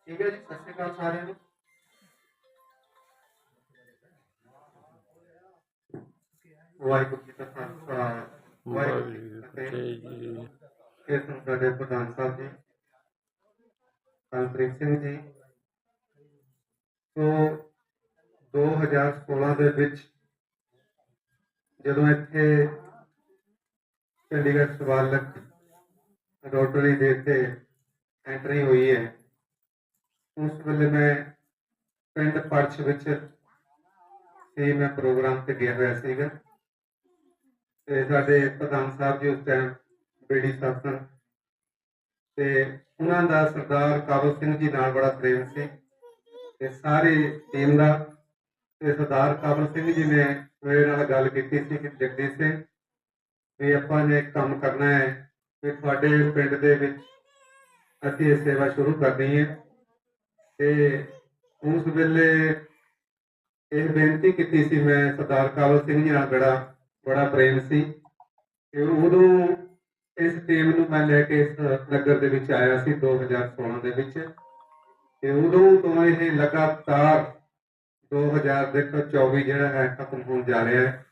ਠੀਕ ਹੈ ਜੀ ਸਤਿ ਸ਼੍ਰੀ ਅਕਾਲ ਸਾਰਿਆਂ ਨੂੰ ਵਾਹਿਗੁਰੂ ਜੀ ਕਾ ਖਾਲਸਾ ਵਾਹਿਗੁਰੂ ਜੀ ਕੀ ਫਤਿਹ। ਇਸ ਨੂੰ ਸਾਡੇ ਪ੍ਰਧਾਨ ਸਾਹਿਬ ਜੀ ਕਲਪ੍ਰੀਤ ਸਿੰਘ ਜੀ। ਸੋ 2016 ਦੇ ਵਿੱਚ ਜਦੋਂ ਇੱਥੇ ਚੰਡੀਗੜ੍ਹ ਸਵਾਲਕ ਰੋਟਰੀ ਦੇ ਤੇ ਐਂਟਰੀ ਹੋਈ ਹੈ ਉਸ ਵੇਲੇ ਮੈਂ ਪਿੰਡ ਪਰਚ ਵਿੱਚ ਸੀ ਮੈਂ ਪ੍ਰੋਗਰਾਮ ਤੇ ਗਿਆ ਹੋਇਆ ਸੀਗਾ। ਤੇ ਸਾਡੇ ਪ੍ਰਧਾਨ ਸਾਹਿਬ ਜੀ ਉਸ ਟਾਈਮ ਬੇੜੀ ਸਾਹਿਬ ਸਨ ਤੇ ਉਹਨਾਂ ਦਾ ਸਰਦਾਰ ਕਾਬਲ ਸਿੰਘ ਜੀ ਨਾਲ ਬੜਾ ਪ੍ਰੇਮ ਸੀ ਤੇ ਸਾਰੇ ਟੀਮ ਦਾ ਤੇ ਸਰਦਾਰ ਕਾਬਲ ਸਿੰਘ ਜੀ ਨੇ ਮੇਰੇ ਨਾਲ ਗੱਲ ਕੀਤੀ ਸੀ ਕਿ ਜਗਦੀਸ਼ ਸਿੰਘ, ਵੀ ਆਪਾਂ ਨੇ ਕੰਮ ਕਰਨਾ ਹੈ ਕਿ ਤੁਹਾਡੇ ਪਿੰਡ ਦੇ ਵਿੱਚ ਅਸੀਂ ਇਹ ਸੇਵਾ ਸ਼ੁਰੂ ਕਰਨੀ ਹੈ ਤੇ ਉਸ ਵੇਲੇ ਇਹ ਬੇਨਤੀ ਕੀਤੀ ਸੀ ਮੈਂ ਸਰਦਾਰ ਕਾਬਲ ਸਿੰਘ ਜੀ ਨਾਲ ਬੜਾ ਬੜਾ ਪ੍ਰੇਮ ਸੀ ਤੇ ਉਦੋਂ ਇਸ ਟੀਮ ਨੂੰ ਮੈਂ ਲੈ ਕੇ ਇਸ ਨਗਰ ਦੇ ਵਿੱਚ ਆਇਆ ਸੀ 2016 ਦੇ ਵਿੱਚ। ਤੇ ਉਦੋਂ ਤੋਂ ਇਹ ਲਗਾਤਾਰ 2000 ਦੇਖੋ 24 ਜਿਹੜਾ ਹੈ ਖਤਮ ਹੋਣ ਜਾ ਰਿਹਾ ਹੈ।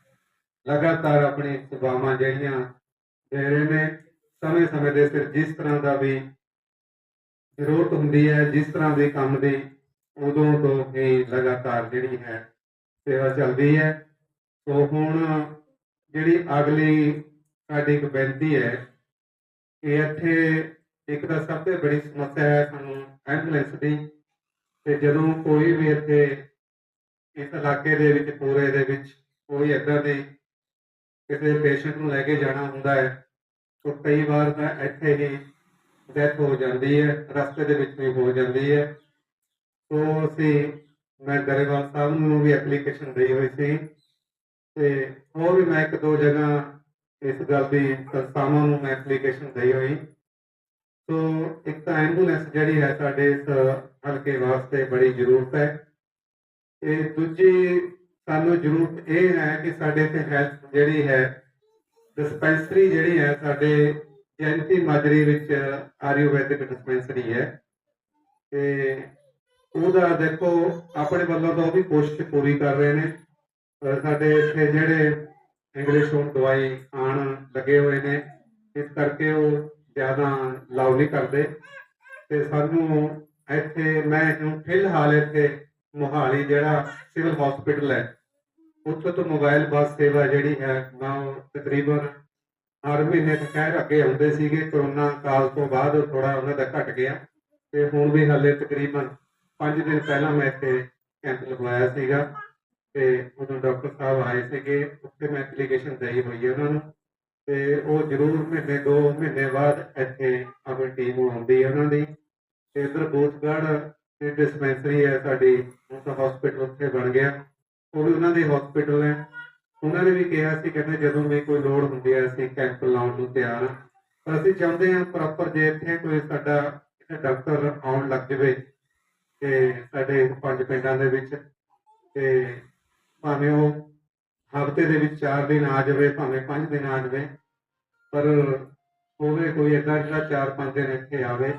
ਲਗਾਤਾਰ ਆਪਣੀ ਸੇਵਾਵਾਂ ਜਿਹੜੀਆਂ ਦੇ ਰਹੇ ਨੇ ਸਮੇਂ ਸਮੇਂ ਦੇ ਸਿਰ ਜਿਸ ਤਰ੍ਹਾਂ ਦਾ ਵੀ ਜ਼ਰੂਰਤ ਹੁੰਦੀ ਹੈ, ਜਿਸ ਤਰ੍ਹਾਂ ਦੇ ਕੰਮ ਦੀ ਉਦੋਂ ਤੋਂ ਹੀ ਲਗਾਤਾਰ ਜਿਹੜੀ ਹੈ ਸੇਵਾ ਚੱਲਦੀ ਹੈ। ਸੋ ਹੁਣ ਜਿਹੜੀ ਅਗਲੀ ਸਾਡੀ ਇੱਕ ਬੇਨਤੀ ਹੈ ਕਿ ਇੱਥੇ ਇੱਕ ਤਾਂ ਸਭ ਤੋਂ ਬੜੀ ਸਮੱਸਿਆ ਹੈ ਸਾਨੂੰ ਐਂਬੂਲੈਂਸ ਦੀ ਤੇ ਜਦੋਂ ਕੋਈ ਵੀ ਇੱਥੇ ਇਸ ਇਲਾਕੇ ਦੇ ਵਿੱਚ, ਪੂਰੇ ਦੇ ਵਿੱਚ ਕੋਈ ਏਦਾਂ ਦੀ ਕਿਸੇ ਪੇਸ਼ੈਂਟ ਨੂੰ ਲੈ ਕੇ ਜਾਣਾ ਹੁੰਦਾ ਹੈ, ਤਾਂ ਕਈ ਵਾਰ ਤਾਂ ਇੱਥੇ ਹੀ ਡੈਥ ਹੋ ਜਾਂਦੀ ਹੈ, ਰਸਤੇ ਦੇ ਵਿੱਚ ਵੀ ਹੋ ਜਾਂਦੀ ਹੈ। ਸੋ ਅਸੀਂ, ਮੈਂ ਗਰੇਵਾਲ ਸਾਹਿਬ ਨੂੰ ਵੀ ਐਪਲੀਕੇਸ਼ਨ ਦੇਈ ਹੋਈ ਸੀ। ਤੇ ਹੋਰ ਵੀ ਮੈਂ ਇੱਕ ਦੋ ਜਗ੍ਹਾ ਇਸ ਗੱਲ ਦੀ ਸੰਸਥਾਵਾਂ ਨੂੰ ਮੈਂ ਐਪਲੀਕੇਸ਼ਨ ਦੇਈ ਹੋਈ। ਸੋ ਇੱਕ ਤਾਂ ਐਂਬੂਲੈਂਸ ਜਿਹੜੀ ਹੈ ਸਾਡੇ ਇਸ ਹਲਕੇ ਵਾਸਤੇ ਬੜੀ ਜ਼ਰੂਰਤ ਹੈ। ਤੇ ਦੂਜੀ ਸਾਨੂੰ ਜ਼ਰੂਰਤ ਇਹ ਹੈ ਕਿ ਸਾਡੇ ਇੱਥੇ ਹੈਲਥ ਜਿਹੜੀ ਹੈ ਡਿਸਪੈਂਸਰੀ ਜਿਹੜੀ ਹੈ ਸਾਡੇ ਜੈਂਤੀ ਮਾਜਰੀ ਵਿੱਚ ਆਯੁਰਵੈਦਿਕ ਡਿਸਪੈਂਸਰੀ ਹੈ। ਤੇ ਉਹਦਾ ਦੇਖੋ, ਆਪਣੇ ਵੱਲੋਂ ਤਾਂ ਉਹ ਵੀ ਕੋਸ਼ਿਸ਼ ਪੂਰੀ ਕਰ ਰਹੇ ਨੇ। ਸਾਡੇ ਇੱਥੇ ਜਿਹੜੇ ਇੰਗਲਿਸ਼ ਹੁਣ ਦਵਾਈ ਆਣ ਲੱਗੇ ਹੋਏ ਨੇ, ਇਸ ਕਰਕੇ ਉਹ ਜ਼ਿਆਦਾ ਲਾਉ ਨਹੀਂ ਕਰਦੇ। ਤੇ ਸਾਨੂੰ ਇੱਥੇ, ਮੈਂ ਹੁਣ ਫਿਲਹਾਲ ਇੱਥੇ ਮੋਹਾਲੀ ਜਿਹੜਾ ਸਿਵਲ ਹਸਪੀਟਲ ਹੈ, ਉੱਥੋਂ ਤੋਂ ਮੋਬਾਈਲ ਬੱਸ ਸੇਵਾ ਜਿਹੜੀ ਹੈ, ਮੈਂ ਤਕਰੀਬਨ ਹਰ ਮਹੀਨੇ ਤੋਂ ਅੱਗੇ ਆਉਂਦੇ ਸੀਗੇ, ਕਰੋਨਾ ਕਾਲ ਤੋਂ ਬਾਅਦ ਥੋੜਾ ਉਹਨਾਂ ਦਾ ਘਟ ਗਿਆ। ਤੇ ਹੁਣ ਵੀ ਹਾਲੇ ਤਕਰੀਬਨ 5 ਦਿਨ ਪਹਿਲਾਂ ਮੈਂ ਇੱਥੇ ਕੈਂਪ ਲਗਵਾਇਆ ਸੀਗਾ। ਤੇ ਉਦੋਂ ਡਾਕਟਰ ਸਾਹਿਬ ਆਏ ਸੀਗੇ, ਉੱਥੇ ਮੈਂ ਐਪਲੀਕੇਸ਼ਨ ਦੇਈ ਹੋਈ ਉਹਨਾਂ ਨੂੰ। ਤੇ ਉਹ ਜ਼ਰੂਰ ਮਹੀਨੇ, ਦੋ ਮਹੀਨੇ ਬਾਅਦ ਇੱਥੇ ਆਪਣੀ ਟੀਮ ਆਉਂਦੀ ਹੈ ਉਹਨਾਂ ਦੀ। ਤੇ ਇਧਰ ਬੋਥਗੜ੍ਹ ਤੇ ਡਿਸਪੈਂਸਰੀ ਹੈ ਸਾਡੀ ਉਸ ਹਸਪੀਟਲ ਉੱਥੇ ਬਣ ਗਿਆ। ਉਹ ਵੀ ਉਹਨਾਂ ਦੇ ਹਸਪੀਟਲ ਹੈ। ਉਹਨਾਂ ਨੇ ਵੀ ਕਿਹਾ ਸੀ, ਕਹਿੰਦੇ ਜਦੋਂ ਵੀ ਕੋਈ ਲੋੜ ਹੁੰਦੀ ਹੈ ਅਸੀਂ ਕੈਂਪ ਲਾਉਣ ਨੂੰ ਤਿਆਰ ਹਾਂ ਪਰ ਅਸੀਂ ਚਾਹੁੰਦੇ ਹਾਂ ਪ੍ਰੋਪਰ ਜੇ ਇੱਥੇ ਕੋਈ ਸਾਡਾ ਇੱਥੇ ਡਾਕਟਰ ਆਉਣ ਲੱਗ ਜਾਵੇ, ਤੇ ਸਾਡੇ ਪੰਜ ਪਿੰਡਾਂ ਦੇ ਵਿੱਚ, ਤੇ ਭਾਵੇਂ ਉਹ ਹਫ਼ਤੇ ਦੇ ਵਿੱਚ 4 ਦਿਨ ਆ ਜਾਵੇ, ਭਾਵੇਂ 5 ਦਿਨ ਆ ਜਾਵੇ, ਪਰ ਹੋਵੇ ਕੋਈ ਏਦਾਂ ਜਿਹੜਾ 4-5 ਦਿਨ ਇੱਥੇ ਆਵੇ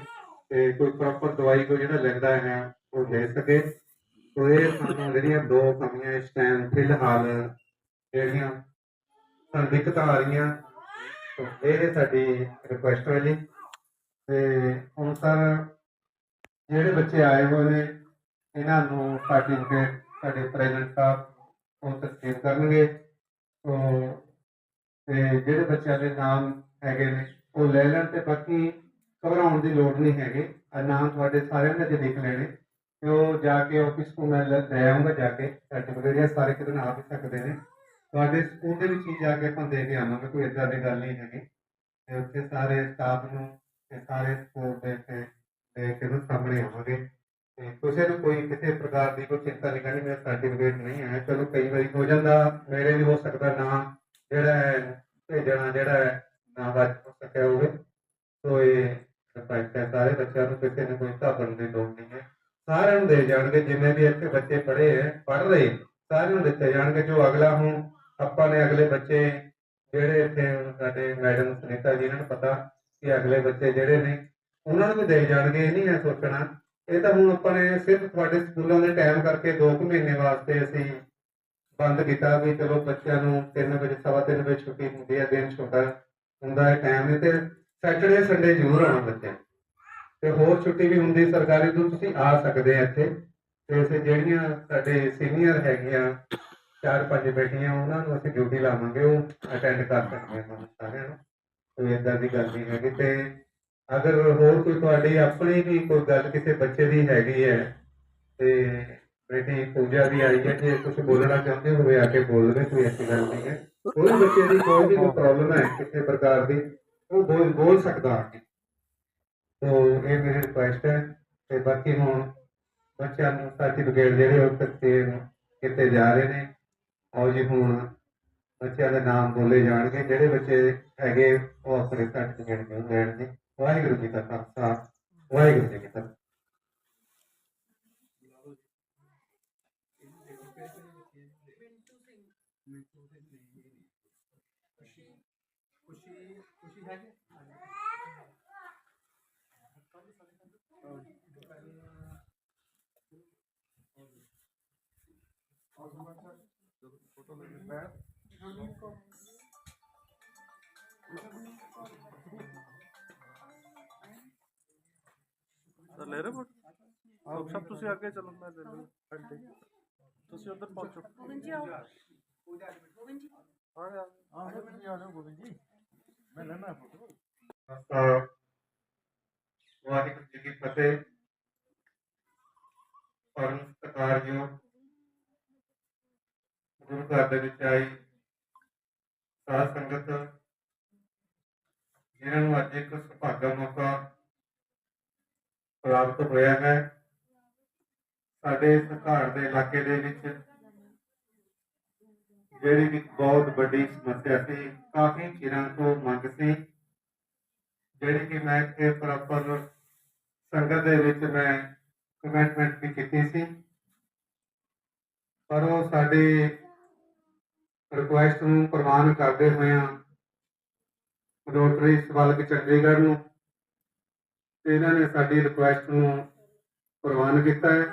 ਤੇ ਕੋਈ ਪ੍ਰੋਪਰ ਦਵਾਈ ਕੋਈ ਜਿਹੜਾ ਲੈਂਦਾ ਹੈ, ਉਹ ਦੇ ਸਕੇ। ਸੋ ਇਹ ਸਾਨੂੰ ਜਿਹੜੀਆਂ ਦੋ ਕਮੀਆਂ ਇਸ ਟਾਈਮ ਫਿਲਹਾਲ ਜਿਹੜੀਆਂ ਸਾਨੂੰ ਦਿੱਕਤਾਂ ਆ ਰਹੀਆਂ। ਸੋ ਇਹ ਸਾਡੀ ਰਿਕੁਐਸਟ ਹੈ ਜੀ। ਤੇ ਹੁਣ ਸਰ, ਜਿਹੜੇ ਬੱਚੇ ਆਏ ਹੋਏ ਨੇ, ਇਹਨਾਂ ਨੂੰ ਸਰਟੀਫਿਕੇਟ ਸਾਡੇ ਪ੍ਰੈਜ਼ੀਡੈਂਟ ਸਾਹਿਬ ਉਹ ਤਸਦੀਕ ਕਰਨਗੇ। ਸੋ ਤੇ ਜਿਹੜੇ ਬੱਚਿਆਂ ਦੇ ਨਾਮ ਹੈਗੇ ਨੇ, ਉਹ ਲੈ ਲੈਣ ਤੇ ਬਾਕੀ ਘਬਰਾਉਣ ਦੀ ਲੋੜ ਨਹੀਂ ਹੈਗੀ। ਆ ਨਾਮ ਤੁਹਾਡੇ ਸਾਰਿਆਂ ਨੇ ਜੇ ਲਿਖ ਲੈਣੇ, ਤੇ ਉਹ ਜਾ ਕੇ ਆਫਿਸ ਤੋਂ ਮੈਂ ਲੈ ਲੈ ਆਉਂਗਾ ਜਾ ਕੇ। ਸਰਟੀਫਿਕੇਟ ਇਹ ਸਾਰੇ ਕਿਤੇ ਨਾ ਆ ਵੀ ਸਕਦੇ ਨੇ। ਤੁਹਾਡੇ ਸਕੂਲ ਦੇ ਵਿੱਚ ਹੀ ਜਾ ਕੇ ਆਪਾਂ ਦੇ ਕੇ ਆਵਾਂਗੇ, ਕੋਈ ਏਦਾਂ ਦੀ ਗੱਲ ਨਹੀਂ ਹੈਗੀ। ਤੇ ਉੱਥੇ ਸਾਰੇ ਸਟਾਫ ਨੂੰ ਤੇ ਸਾਰੇ ਸਕੂਲ ਦੇ ਤੇ ਦੇ ਕੇ ਨੂੰ ਸਾਹਮਣੇ ਆਵਾਂਗੇ। ਕਿਸੇ ਨੂੰ ਕੋਈ ਕਿਸੇ ਪ੍ਰਕਾਰ ਦੀ ਕੋਈ ਚਿੰਤਾ ਨਹੀਂ ਕਰਨੀ ਮੇਰਾ ਸਰਟੀਫਿਕੇਟ ਨਹੀਂ ਹੈ ਚਲੋ ਕਈ ਵਾਰੀ ਹੋ ਜਾਂਦਾ, ਮੇਰੇ ਵੀ ਹੋ ਸਕਦਾ ਨਾ ਜਿਹੜਾ ਹੈ, ਭੇਜਣਾ ਜਿਹੜਾ ਹੈ, ਨਾ ਬਚ ਸਕਿਆ ਹੋਵੇ। ਸੋ ਇਹ ਰਿਕੁਐਸਟ ਹੈ, ਸਾਰੇ ਬੱਚਿਆਂ ਨੂੰ ਕਿਸੇ ਨੂੰ ਕੋਈ ਧਾਬਣ ਦੀ ਲੋੜ ਨਹੀਂ ਹੈ। ਸਾਰਿਆਂ ਨੂੰ ਦੇ ਜਾਣਗੇ, ਜਿੰਨੇ ਵੀ ਇੱਥੇ ਬੱਚੇ ਪੜ੍ਹੇ ਹੈ, ਪੜ੍ਹ ਰਹੇ, ਸਾਰਿਆਂ ਨੂੰ ਦਿੱਤੇ ਜਾਣਗੇ। ਜੋ ਅਗਲਾ ਹੁਣ, ਆਪਾਂ ਨੇ ਅਗਲੇ ਬੱਚੇ ਜਿਹੜੇ ਇੱਥੇ ਸਾਡੇ ਮੈਡਮ, ਸੁਨੀਤਾ ਜੀ, ਇਹਨਾਂ ਨੂੰ ਪਤਾ ਕਿ ਅਗਲੇ ਬੱਚੇ ਜਿਹੜੇ ਨੇ, ਉਹਨਾਂ ਨੂੰ ਵੀ ਦੇ ਜਾਣਗੇ, ਇਹ ਨਹੀਂ ਹੈ ਸੋਚਣਾ ਇਹ ਤਾਂ ਹੁਣ ਆਪਾਂ ਨੇ ਸਿਰਫ ਤੁਹਾਡੇ ਸਕੂਲਾਂ ਦੇ ਟਾਈਮ ਕਰਕੇ 2 ਮਹੀਨੇ ਵਾਸਤੇ ਅਸੀਂ ਬੰਦ ਕੀਤਾ ਵੀ ਚਲੋ ਬੱਚਿਆਂ ਨੂੰ 3 ਵਜੇ, ਸਵਾ ਤਿੰਨ ਵਜੇ ਛੁੱਟੀ ਹੁੰਦੀ ਹੈ, ਦਿਨ ਛੋਟਾ ਹੁੰਦਾ ਹੈ ਟਾਈਮ ਤੇ। ਸੈਟਰਡੇ ਸੰਡੇ ਜ਼ਰੂਰ ਆਉਣਾ ਬੱਚੇ ਤੇ ਹੋਰ ਛੁੱਟੀ ਵੀ ਹੁੰਦੀ ਸਰਕਾਰੀ ਤੋਂ, ਤੁਸੀਂ ਆ ਸਕਦੇ ਆ ਇੱਥੇ। ਤੇ ਅਸੀਂ ਜਿਹੜੀਆਂ ਸਾਡੇ ਸੀਨੀਅਰ ਹੈਗੀਆਂ, ਚਾਰ ਪੰਜ ਬੇਟੀਆਂ, ਉਹਨਾਂ ਨੂੰ ਅਸੀਂ ਡਿਊਟੀ ਲਾਵਾਂਗੇ, ਉਹ ਅਟੈਂਡ ਕਰ ਸਕਦੇ ਹਨ ਸਾਰਿਆਂ ਨੂੰ। ਕੋਈ ਏਦਾਂ ਦੀ ਗੱਲ ਨਹੀਂ ਹੈਗੀ। ਤੇ ਅਗਰ ਹੋਰ ਕੋਈ ਤੁਹਾਡੀ ਆਪਣੀ ਵੀ ਕੋਈ ਗੱਲ ਕਿਸੇ ਬੱਚੇ ਦੀ ਹੈਗੀ ਹੈ ਤੇ ਬੇਟੀ ਪੂਜਾ ਵੀ ਆਈ ਹੈ, ਜੇ ਕੁਝ ਬੋਲਣਾ ਚਾਹੁੰਦੇ ਹੋਵੇ, ਆ ਕੇ ਬੋਲ ਲਵੇ ਕੋਈ ਐਸੀ ਗੱਲ ਨਹੀਂ ਹੈ। ਕੋਈ ਬੱਚੇ ਦੀ ਕੋਈ ਵੀ ਕੋਈ ਪ੍ਰੋਬਲਮ ਹੈ ਕਿਸੇ ਪ੍ਰਕਾਰ ਦੀ, ਉਹ ਬੋਲ ਬੋਲ ਸਕਦਾ ਆ ਤੋ ਇਹ ਮੇਰੀ ਰਿਕੁਐਸਟ ਹੈ ਤੇ ਬਾਕੀ ਹੁਣ ਬੱਚਿਆਂ ਨੂੰ ਸਰਟੀਫਿਕੇਟ ਜਿਹੜੇ ਉਹ ਕਿਤੇ ਕਿਤੇ ਜਾ ਰਹੇ ਨੇ ਔਰ ਜੀ ਹੁਣ ਬੱਚਿਆਂ ਦੇ ਨਾਮ ਬੋਲੇ ਜਾਣਗੇ, ਜਿਹੜੇ ਬੱਚੇ ਹੈਗੇ ਉਹ ਆਪਣੇ ਸਰਟੀਫਿਕੇਟ ਮਿਲ ਲੈਣਗੇ ਵਾਹਿਗੁਰੂ ਜੀ ਦਾ ਖਾਲਸਾ ਵਾਹਿਗੁਰੂ ਜੀ ਕੀ ਫਤਿਹ फोटो लेने बैठ ਲੈ ਰਹੇ ਫੋਟੋ ਆਓ ਸਭ ਤੁਸੀਂ ਅੱਗੇ ਚਲੋ ਮੈਂ ਲੈ ਲਵਾਂ ਫਾਈਲ ਤੇ ਤੁਸੀਂ ਉਧਰ ਪਹੁੰਚੋ ਗੋਬਿੰਦ ਜੀ ਆਓ ਗੋਬਿੰਦ ਜੀ ਹਾਂ ਹਾਂ ਤੁਸੀਂ ਆ ਜਾਓ ਗੋਬਿੰਦ ਜੀ ਮੈਂ ਲੈਣਾ ਫੋਟੋ ਖਾਲਸਾ ਵਾਹਿਗੁਰੂ ਜੀ ਕੀ ਫਤਿਹ ਪਰਮ ਸਤਿਕਾਰਯੋਗ ਗੁਰੂ ਘਰ ਦੇ ਵਿੱਚ ਆਈ ਸਾਧ ਸੰਗਤ ਜਿਨ੍ਹਾਂ ਨੂੰ ਅੱਜ ਇੱਕ ਸੁਭਾਗਾ ਮੌਕਾ ਪ੍ਰਾਪਤ ਹੋਇਆ ਹੈ। ਸਾਡੇ ਇਸ ਘਰ ਦੇ ਇਲਾਕੇ ਦੇ ਵਿੱਚ ਜਿਹੜੀ ਕਿ ਬਹੁਤ ਵੱਡੀ ਸਮੱਸਿਆ ਸੀ, ਕਾਫੀ ਚਿਰਾਂ ਤੋਂ ਮੰਗ ਸੀ। ਜਿਹੜੀ ਕਿ ਮੈਂ ਇੱਥੇ ਪ੍ਰੋਪਰ ਸੰਗਤ ਦੇ ਵਿੱਚ ਮੈਂ ਕਮਿਟਮੈਂਟ ਵੀ ਕੀਤੀ ਸੀ। ਪਰ ਉਹ ਸਾਡੀ ਰਿਕੁਐਸਟ ਨੂੰ ਪ੍ਰਵਾਨ ਕਰਦੇ ਹੋਇਆਂ ਰੋਟਰੀ ਸਵਾਲਕ ਚੰਡੀਗੜ੍ਹ ਨੂੰ ਤੇ ਇਹਨਾਂ ਨੇ ਸਾਡੀ ਰਿਕੁਐਸਟ ਨੂੰ ਪ੍ਰਵਾਨ ਕੀਤਾ ਹੈ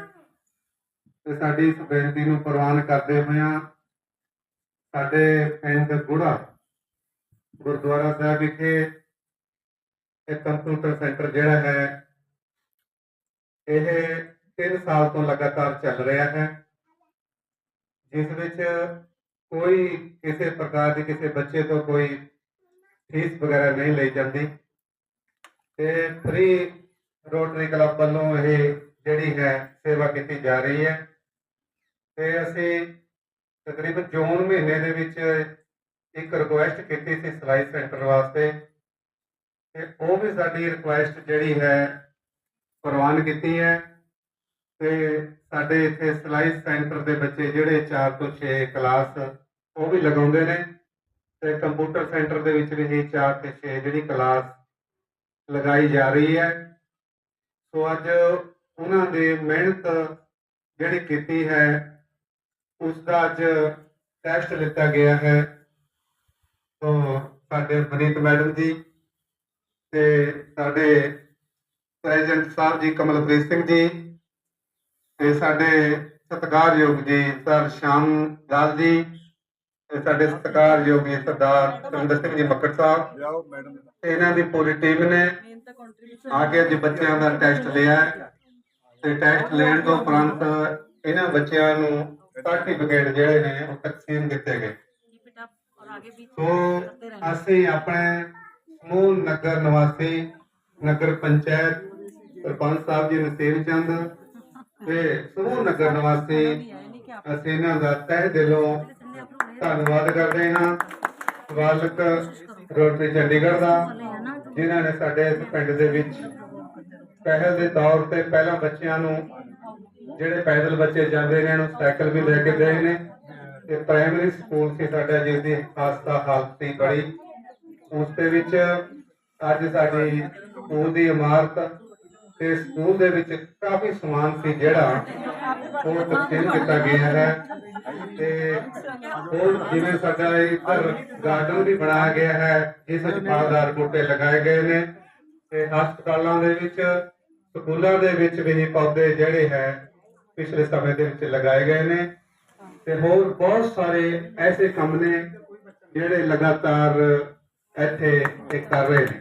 ਤੇ ਸਾਡੀ ਇਸ ਬੇਨਤੀ ਨੂੰ ਪ੍ਰਵਾਨ ਕਰਦੇ ਹੋਇਆ ਸਾਡੇ ਪਿੰਡ ਗੁੜਾ ਗੁਰਦੁਆਰਾ ਸਾਹਿਬ ਵਿਖੇ ਇਹ ਕੰਪਿਊਟਰ ਸੈਂਟਰ ਜਿਹੜਾ ਹੈ, ਇਹ 3 ਸਾਲ ਤੋਂ ਲਗਾਤਾਰ ਚੱਲ ਰਿਹਾ ਹੈ, ਜਿਸ ਵਿੱਚ ਕੋਈ ਕਿਸੇ ਪ੍ਰਕਾਰ ਦੀ ਕਿਸੇ ਬੱਚੇ ਤੋਂ ਕੋਈ ਫੀਸ ਵਗੈਰਾ ਨਹੀਂ ਲਈ ਜਾਂਦੀ। ਤੇ ਫ੍ਰੀ ਰੋਟਰੀ ਕਲੱਬ ਵੱਲੋਂ ਇਹ ਜਿਹੜੀ ਹੈ ਸੇਵਾ ਕੀਤੀ ਜਾ ਰਹੀ ਹੈ। ਤੇ ਅਸੀਂ ਤਕਰੀਬਨ ਜੂਨ ਮਹੀਨੇ ਦੇ ਵਿੱਚ ਇੱਕ ਰਿਕੁਐਸਟ ਕੀਤੀ ਸੀ ਸਿਲਾਈ ਸੈਂਟਰ ਵਾਸਤੇ। ਤੇ ਉਹ ਵੀ ਸਾਡੀ ਰਿਕੁਐਸਟ ਜਿਹੜੀ ਹੈ ਪ੍ਰਵਾਨ ਕੀਤੀ ਹੈ। ਤੇ ਸਾਡੇ ਇੱਥੇ ਸਿਲਾਈ ਸੈਂਟਰ ਦੇ ਬੱਚੇ ਜਿਹੜੇ 4 ਤੋਂ 6 ਕਲਾਸ, ਉਹ ਵੀ ਲਗਾਉਂਦੇ ਨੇ। ਤੇ ਕੰਪਿਊਟਰ ਸੈਂਟਰ ਦੇ ਵਿੱਚ ਵੀ 4 ਤੇ 6 ਜਿਹੜੀ ਕਲਾਸ ਲਗਾਈ ਜਾ ਰਹੀ ਹੈ। ਸੋ ਅੱਜ ਉਹਨਾਂ ਦੀ ਮਿਹਨਤ ਜਿਹੜੀ ਕੀਤੀ ਹੈ ਉਸ ਦਾ ਅੱਜ ਟੈਸਟ ਲਿੱਤਾ ਗਿਆ ਹੈ। ਸੋ ਸਾਡੇ ਬਨੀਤ ਮੈਡਮ ਜੀ ਤੇ ਸਾਡੇ ਪ੍ਰੈਜ਼ੀਡੈਂਟ ਸਾਹਿਬ ਜੀ ਕਮਲਪ੍ਰੀਤ ਸਿੰਘ ਜੀ ਤੇ ਸਾਡੇ ਸਤਿਕਾਰਯੋਗ ਜੀ ਸਰ ਸ਼ਾਮ ਦਾਸ ਜੀ ਤੇ ਸਾਡੇ ਸਤਿਕਾਰਯੋਗ ਜੀ ਸਰਦਾਰ ਸੁਰਿੰਦਰ ਸਿੰਘ ਜੀ ਮੱਕੜ ਸਾਹਿਬ। ਤੇ ਇਹਨਾਂ ਦੀ ਪੂਰੀ ਟੀਮ ਨੇ ਆ ਕੇ ਅੱਜ ਬੱਚਿਆਂ ਦਾ ਟੈਸਟ ਲਿਆ ਤੇ ਟੈਸਟ ਲੈਣ ਤੋਂ ਉਪਰੰਤ ਇਹਨਾਂ ਬੱਚਿਆਂ ਨੂੰ ਸਰਟੀਫਿਕੇਟ ਜਿਹੜੇ ਨੇ ਉਹ ਤਕਸੀਮ ਦਿੱਤੇ ਗਏ। ਤੋਂ ਅਸੀਂ ਆਪਣੇ ਸਮੂਹ ਨਗਰ ਨਿਵਾਸੀ ਨਗਰ ਪੰਚਾਇਤ ਸਰਪੰਚ ਸਾਹਿਬ ਜੀ ਨਸੀਬ ਚੰਦ ਤੇ ਸਮੂਹ ਨਗਰ ਨਿਵਾਸੀ ਅਸੀਂ ਇਹਨਾਂ ਦਾ ਤਹਿ ਦਿਲੋਂ ਧੰਨਵਾਦ ਕਰਦੇ ਹਾਂ ਸਵਾਲਕ ਰੋਟਰੀ ਚੰਡੀਗੜ੍ਹ ਦਾ, ਜਿਨ੍ਹਾਂ ਨੇ ਸਾਡੇ ਇਸ ਪਿੰਡ ਦੇ ਵਿੱਚ ਪਹਿਲ ਦੇ ਤੌਰ ਤੇ ਪਹਿਲਾਂ ਬੱਚਿਆਂ ਨੂੰ ਜਿਹੜੇ ਪੈਦਲ ਬੱਚੇ ਜਾਂਦੇ ਨੇ, ਇਹਨੂੰ ਸਾਈਕਲ ਵੀ ਲੈ ਕੇ ਗਏ ਨੇ ਤੇ ਪ੍ਰਾਇਮਰੀ ਸਕੂਲ ਸੀ ਸਾਡਾ, ਜਿਸ ਦੀ ਖਾਸਤਾ ਹਾਲਤ ਸੀ ਬੜੀ। ਉਸ ਦੇ ਵਿੱਚ ਅੱਜ ਸਾਡੀ ਸਕੂਲ ਦੀ ਇਮਾਰਤ ਤੇ ਸਕੂਲ ਦੇ ਵਿੱਚ ਕਾਫੀ ਸਮਾਨ ਸੀ ਜਿਹੜਾ ਉਹ ਤਕਸੀਮ ਕੀਤਾ ਗਿਆ ਹੈ ਤੇ ਹੋਰ ਜਿਵੇਂ ਸਾਡਾ ਇੱਧਰ ਗਾਰਡਨ ਵੀ ਬਣਾਇਆ ਗਿਆ ਹੈ ਜਿਸ ਵਿੱਚ ਫਲਦਾਰ ਬੂਟੇ ਲਗਾਏ ਗਏ ਨੇ ਤੇ ਹਸਪਤਾਲਾਂ ਦੇ ਵਿੱਚ, ਸਕੂਲਾਂ ਦੇ ਵਿੱਚ ਵੀ ਪੌਦੇ ਜਿਹੜੇ ਹੈ, ਪਿਛਲੇ ਸਮੇਂ ਦੇ ਵਿੱਚ ਲਗਾਏ ਗਏ ਨੇ ਤੇ ਹੋਰ ਬਹੁਤ ਸਾਰੇ ਐਸੇ ਕੰਮ ਨੇ ਜਿਹੜੇ ਲਗਾਤਾਰ ਇੱਥੇ ਕਰ ਰਹੇ ਨੇ।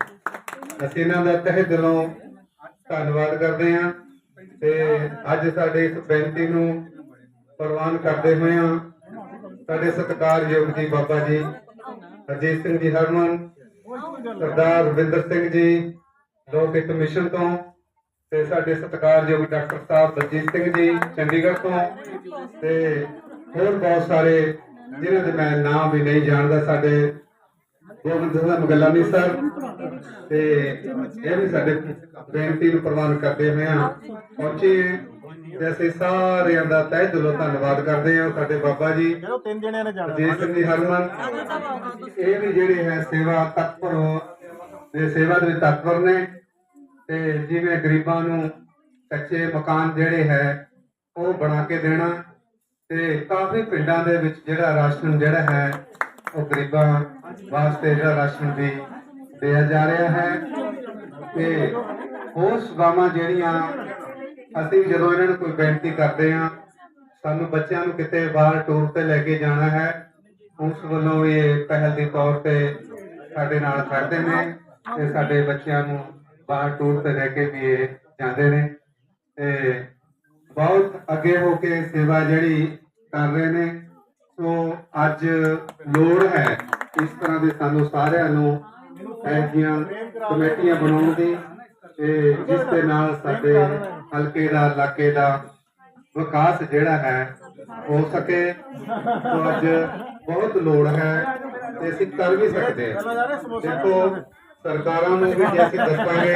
ਅਸੀਂ ਇਹਨਾਂ ਦਾ ਤਹਿ ਦਿਲੋਂ ਧੰਨਵਾਦ ਕਰਦੇ ਹਾਂ। ਤੇ ਅੱਜ ਸਾਡੇ ਇਸ ਬੇਨਤੀ ਨੂੰ ਪ੍ਰਵਾਨ ਕਰਦੇ ਹੋਏ ਹਾਂ। ਸਾਡੇ ਸਤਿਕਾਰਯੋਗ ਜੀ ਬਾਬਾ ਜੀ ਅਜੀਤ ਸਿੰਘ ਜੀ ਹਰਮਨ, ਸਰਦਾਰ ਰਵਿੰਦਰ ਸਿੰਘ ਜੀ, ਲੋਕ ਹਿੱਤ ਮਿਸ਼ਨ ਤੋਂ ਤੇ ਸਾਡੇ ਸਤਿਕਾਰਯੋਗ ਡਾਕਟਰ ਸਾਹਿਬ ਦਲਜੀਤ ਸਿੰਘ ਜੀ, ਚੰਡੀਗੜ੍ਹ ਤੋਂ ਤੇ ਹੋਰ ਬਹੁਤ ਸਾਰੇ ਜਿਨ੍ਹਾਂ ਦੇ ਮੈਂ ਨਾਮ ਵੀ ਨਹੀਂ ਜਾਣਦਾ ਸਾਡੇ ਗੋਬਿੰਦ ਸਿੰਘ ਮਗਲਾਨੀ ਸਰ। ਤੇ ਇਹ ਵੀ ਸਾਡੇ ਬੇਨਤੀ ਨੂੰ ਪ੍ਰਵਾਨ ਕਰਦੇ ਹੋਏ ਆ। ਪਹੁੰਚੇ ਅਸੀਂ ਸਾਰਿਆਂ ਦਾ ਤਹਿ ਦਿਲੋਂ ਧੰਨਵਾਦ ਕਰਦੇ ਹਾਂ ਸਾਡੇ ਬਾਬਾ ਜੀ। ਚਲੋ ਤਿੰਨ ਜਣਿਆਂ ਨੇ ਜਾਣਾ। ਅਜੀਤ ਸਿੰਘ ਜੀ ਹਰਮਨ। ਇਹ ਵੀ ਜਿਹੜੇ ਹੈ ਸੇਵਾ ਤਤਪਰ ਦੇ ਸੇਵਾ ਦੇ ਤਤਪਰ ਨੇ। ਤੇ ਜਿਵੇਂ ਗਰੀਬਾਂ ਨੂੰ ਕੱਚੇ ਮਕਾਨ ਜਿਹੜੇ ਹੈ ਉਹ ਬਣਾ ਕੇ ਦੇਣਾ। ਤੇ ਕਾਫੀ ਪਿੰਡਾਂ ਦੇ ਵਿੱਚ ਜਿਹੜਾ ਰਾਸ਼ਨ ਜਿਹੜਾ ਹੈ ਉਹ ਗਰੀਬਾਂ ਵਾਸਤੇ ਜਿਹੜਾ ਰਾਸ਼ਨ ਵੀ ਦਿਆ ਜਾ ਰਿਹਾ ਹੈ ਤੇ ਹੋਰ ਸੇਵਾਵਾਂ ਜਿਹੜੀਆਂ ਅਸੀਂ ਜਦੋਂ ਇਹਨਾਂ ਨੂੰ ਕੋਈ ਬੇਨਤੀ ਕਰਦੇ ਹਾਂ, ਸਾਨੂੰ ਬੱਚਿਆਂ ਨੂੰ ਕਿਤੇ ਬਾਹਰ ਟੂਰ ਤੇ ਲੈ ਕੇ ਜਾਣਾ ਹੈ, ਉਸ ਵੱਲੋਂ ਵੀ ਇਹ ਪਹਿਲ ਦੇ ਤੌਰ ਤੇ ਸਾਡੇ ਨਾਲ ਖੜਦੇ ਨੇ ਤੇ ਸਾਡੇ ਬੱਚਿਆਂ ਨੂੰ ਬਾਹਰ ਟੂਰ ਤੇ ਲੈ ਕੇ ਵੀ ਇਹ ਜਾਂਦੇ ਨੇ ਤੇ ਬਹੁਤ ਅੱਗੇ ਹੋ ਕੇ ਸੇਵਾ ਜਿਹੜੀ ਕਰ ਰਹੇ ਨੇ। ਸੋ ਅੱਜ ਲੋੜ ਹੈ ਇਸ ਤਰ੍ਹਾਂ ਦੇ ਸਾਨੂੰ ਸਾਰਿਆਂ ਨੂੰ ਐਸੀਆਂ ਕਮੇਟੀਆਂ ਬਣਾਉਣ ਦੀ ਤੇ ਜਿਸ ਦੇ ਨਾਲ ਸਾਡੇ ਹਲਕੇ ਦਾ, ਇਲਾਕੇ ਦਾ ਵਿਕਾਸ ਜਿਹੜਾ ਹੈ ਹੋ ਸਕੇ ਸੋ ਅੱਜ ਬਹੁਤ ਲੋੜ ਹੈ ਤੇ ਅਸੀਂ ਕਰ ਵੀ ਸਕਦੇ ਹਾਂ। ਦੇਖੋ, ਸਰਕਾਰਾਂ ਨੂੰ ਵੀ ਜੇ ਅਸੀਂ ਦੱਸਾਂਗੇ,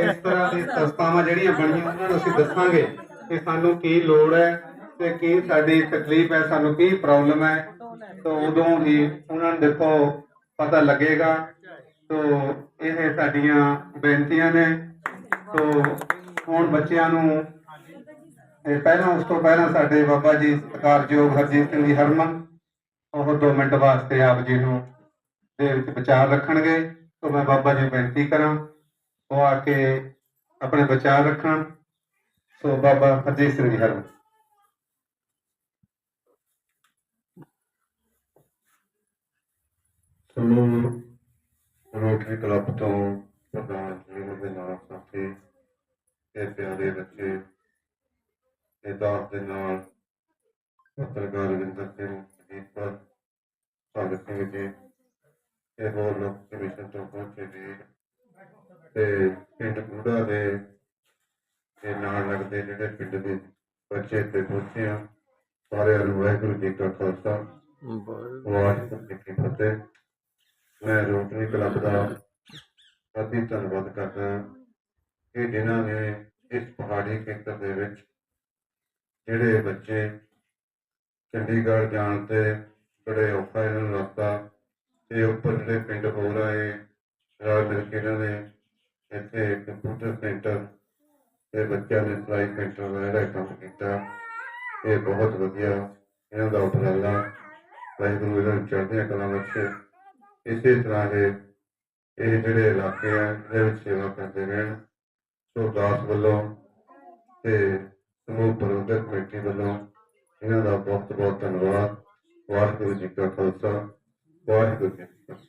ਇਸ ਤਰ੍ਹਾਂ ਦੀ ਸੰਸਥਾਵਾਂ ਜਿਹੜੀਆਂ ਬਣੀਆਂ, ਉਹਨਾਂ ਨੂੰ ਅਸੀਂ ਦੱਸਾਂਗੇ ਕਿ ਸਾਨੂੰ ਕੀ ਲੋੜ ਹੈ ਤੇ ਕੀ ਸਾਡੀ ਤਕਲੀਫ ਹੈ, ਸਾਨੂੰ ਕੀ ਪ੍ਰੋਬਲਮ ਹੈ? ਤਾਂ ਉਦੋਂ ਹੀ ਉਹਨਾਂ ਨੂੰ ਦੇਖੋ ਪਤਾ ਲੱਗੇਗਾ। ਤੋ ਇਹ ਸਾਡੀਆਂ ਬੇਨਤੀਆਂ ਨੇ। ਤੋ ਹੁਣ ਬੱਚਿਆਂ ਨੂੰ ਇਹ ਪਹਿਲਾਂ, ਉਸ ਤੋਂ ਪਹਿਲਾਂ ਸਾਡੇ ਬਾਬਾ ਜੀ ਸਤਿਕਾਰਯੋਗ ਹਰਜੀਤ ਸਿੰਘ ਜੀ ਹਰਮਨ, ਉਹ 2 ਮਿੰਟ ਵਾਸਤੇ ਆਪ ਜੀ ਨੂੰ ਦੇ ਵਿੱਚ ਵਿਚਾਰ ਰੱਖਣਗੇ। ਤੋ ਮੈਂ ਬਾਬਾ ਜੀ ਬੇਨਤੀ ਕਰਾਂ, ਉਹ ਆ ਕੇ ਆਪਣੇ ਵਿਚਾਰ ਰੱਖਣ। ਸੋ ਬਾਬਾ ਹਰਜੀਤ ਸਿੰਘ ਜੀ ਹਰਮਨ। ਸਮੂਹ ਰੋਟਰੀ ਕਲੱਬ ਤੋਂ ਪ੍ਰਧਾਨ ਜੀ ਦੇ ਨਾਲ ਸਾਥੀ ਤੇ ਪਿਆਰੇ ਬੱਚੇ ਤੇ ਦਾਸ ਦੇ ਨਾਲ ਪੱਤਰਕਾਰ ਰਵਿੰਦਰ ਸਿੰਘ ਦੀਪਕ ਭਗਤ ਸਿੰਘ ਜੀ ਤੇ ਹੋਰ ਲੋਕ ਕਮਿਸ਼ਨ ਤੋਂ ਪਹੁੰਚੇ ਜੀ ਤੇ ਪਿੰਡ ਕੂੜਾ ਦੇ ਤੇ ਨਾਲ ਲੱਗਦੇ ਜਿਹੜੇ ਪਿੰਡ ਦੇ ਬੱਚੇ ਤੇ ਪਹੁੰਚੇ ਆ ਸਾਰਿਆਂ ਨੂੰ ਵਾਹਿਗੁਰੂ ਜੀ ਕਾ ਖਾਲਸਾ ਵਾਹਿਗੁਰੂ ਜੀ ਕੀ ਫਤਿਹ। ਮੈਂ ਰੋਟਰੀ ਕਲੱਬ ਦਾ ਅਤੀ ਧੰਨਵਾਦ ਕਰਦਾ ਕਿ ਜਿਨ੍ਹਾਂ ਨੇ ਇਸ ਪਹਾੜੀ ਖੇਤਰ ਦੇ ਵਿੱਚ ਜਿਹੜੇ ਬੱਚੇ ਚੰਡੀਗੜ੍ਹ ਜਾਣ ਤੇ ਬੜੇ ਔਖਾ ਇਹਨਾਂ ਨੂੰ ਲੱਗਦਾ ਤੇ ਉੱਪਰ ਜਿਹੜੇ ਪਿੰਡ ਹੋ ਰਹੇ ਰਲ ਮਿਲ ਕੇ ਇਹਨਾਂ ਨੇ ਇੱਥੇ ਕੰਪਿਊਟਰ ਸੈਂਟਰ ਤੇ ਬੱਚਿਆਂ ਨੇ ਸਲਾਈ ਸੈਂਟਰ ਦਾ ਜਿਹੜਾ ਕੰਮ ਕੀਤਾ। ਇਹ ਬਹੁਤ ਵਧੀਆ ਇਹਨਾਂ ਦਾ ਉਪਰਾਲਾ। ਵਾਹਿਗੁਰੂ ਇਹਨਾਂ ਨੂੰ ਚੜ੍ਹਦੀਆਂ ਕਲਾਂ ਵਿੱਚ ਇਸੇ ਤਰ੍ਹਾਂ ਇਹ ਇਹ ਜਿਹੜੇ ਇਲਾਕੇ ਆ, ਇਹਦੇ ਵਿੱਚ ਸੇਵਾ ਕਰਦੇ ਰਹਿਣ। ਸੋ ਦਾਸ ਵੱਲੋਂ ਤੇ ਸਮੂਹ ਪ੍ਰਬੰਧਕ ਕਮੇਟੀ ਵੱਲੋਂ ਇਹਨਾਂ ਦਾ ਬਹੁਤ ਬਹੁਤ ਧੰਨਵਾਦ। ਵਾਹਿਗੁਰੂ ਜੀ ਕਾ ਖਾਲਸਾ, ਵਾਹਿਗੁਰੂ ਜੀ ਕੀ ਫਤਿਹ।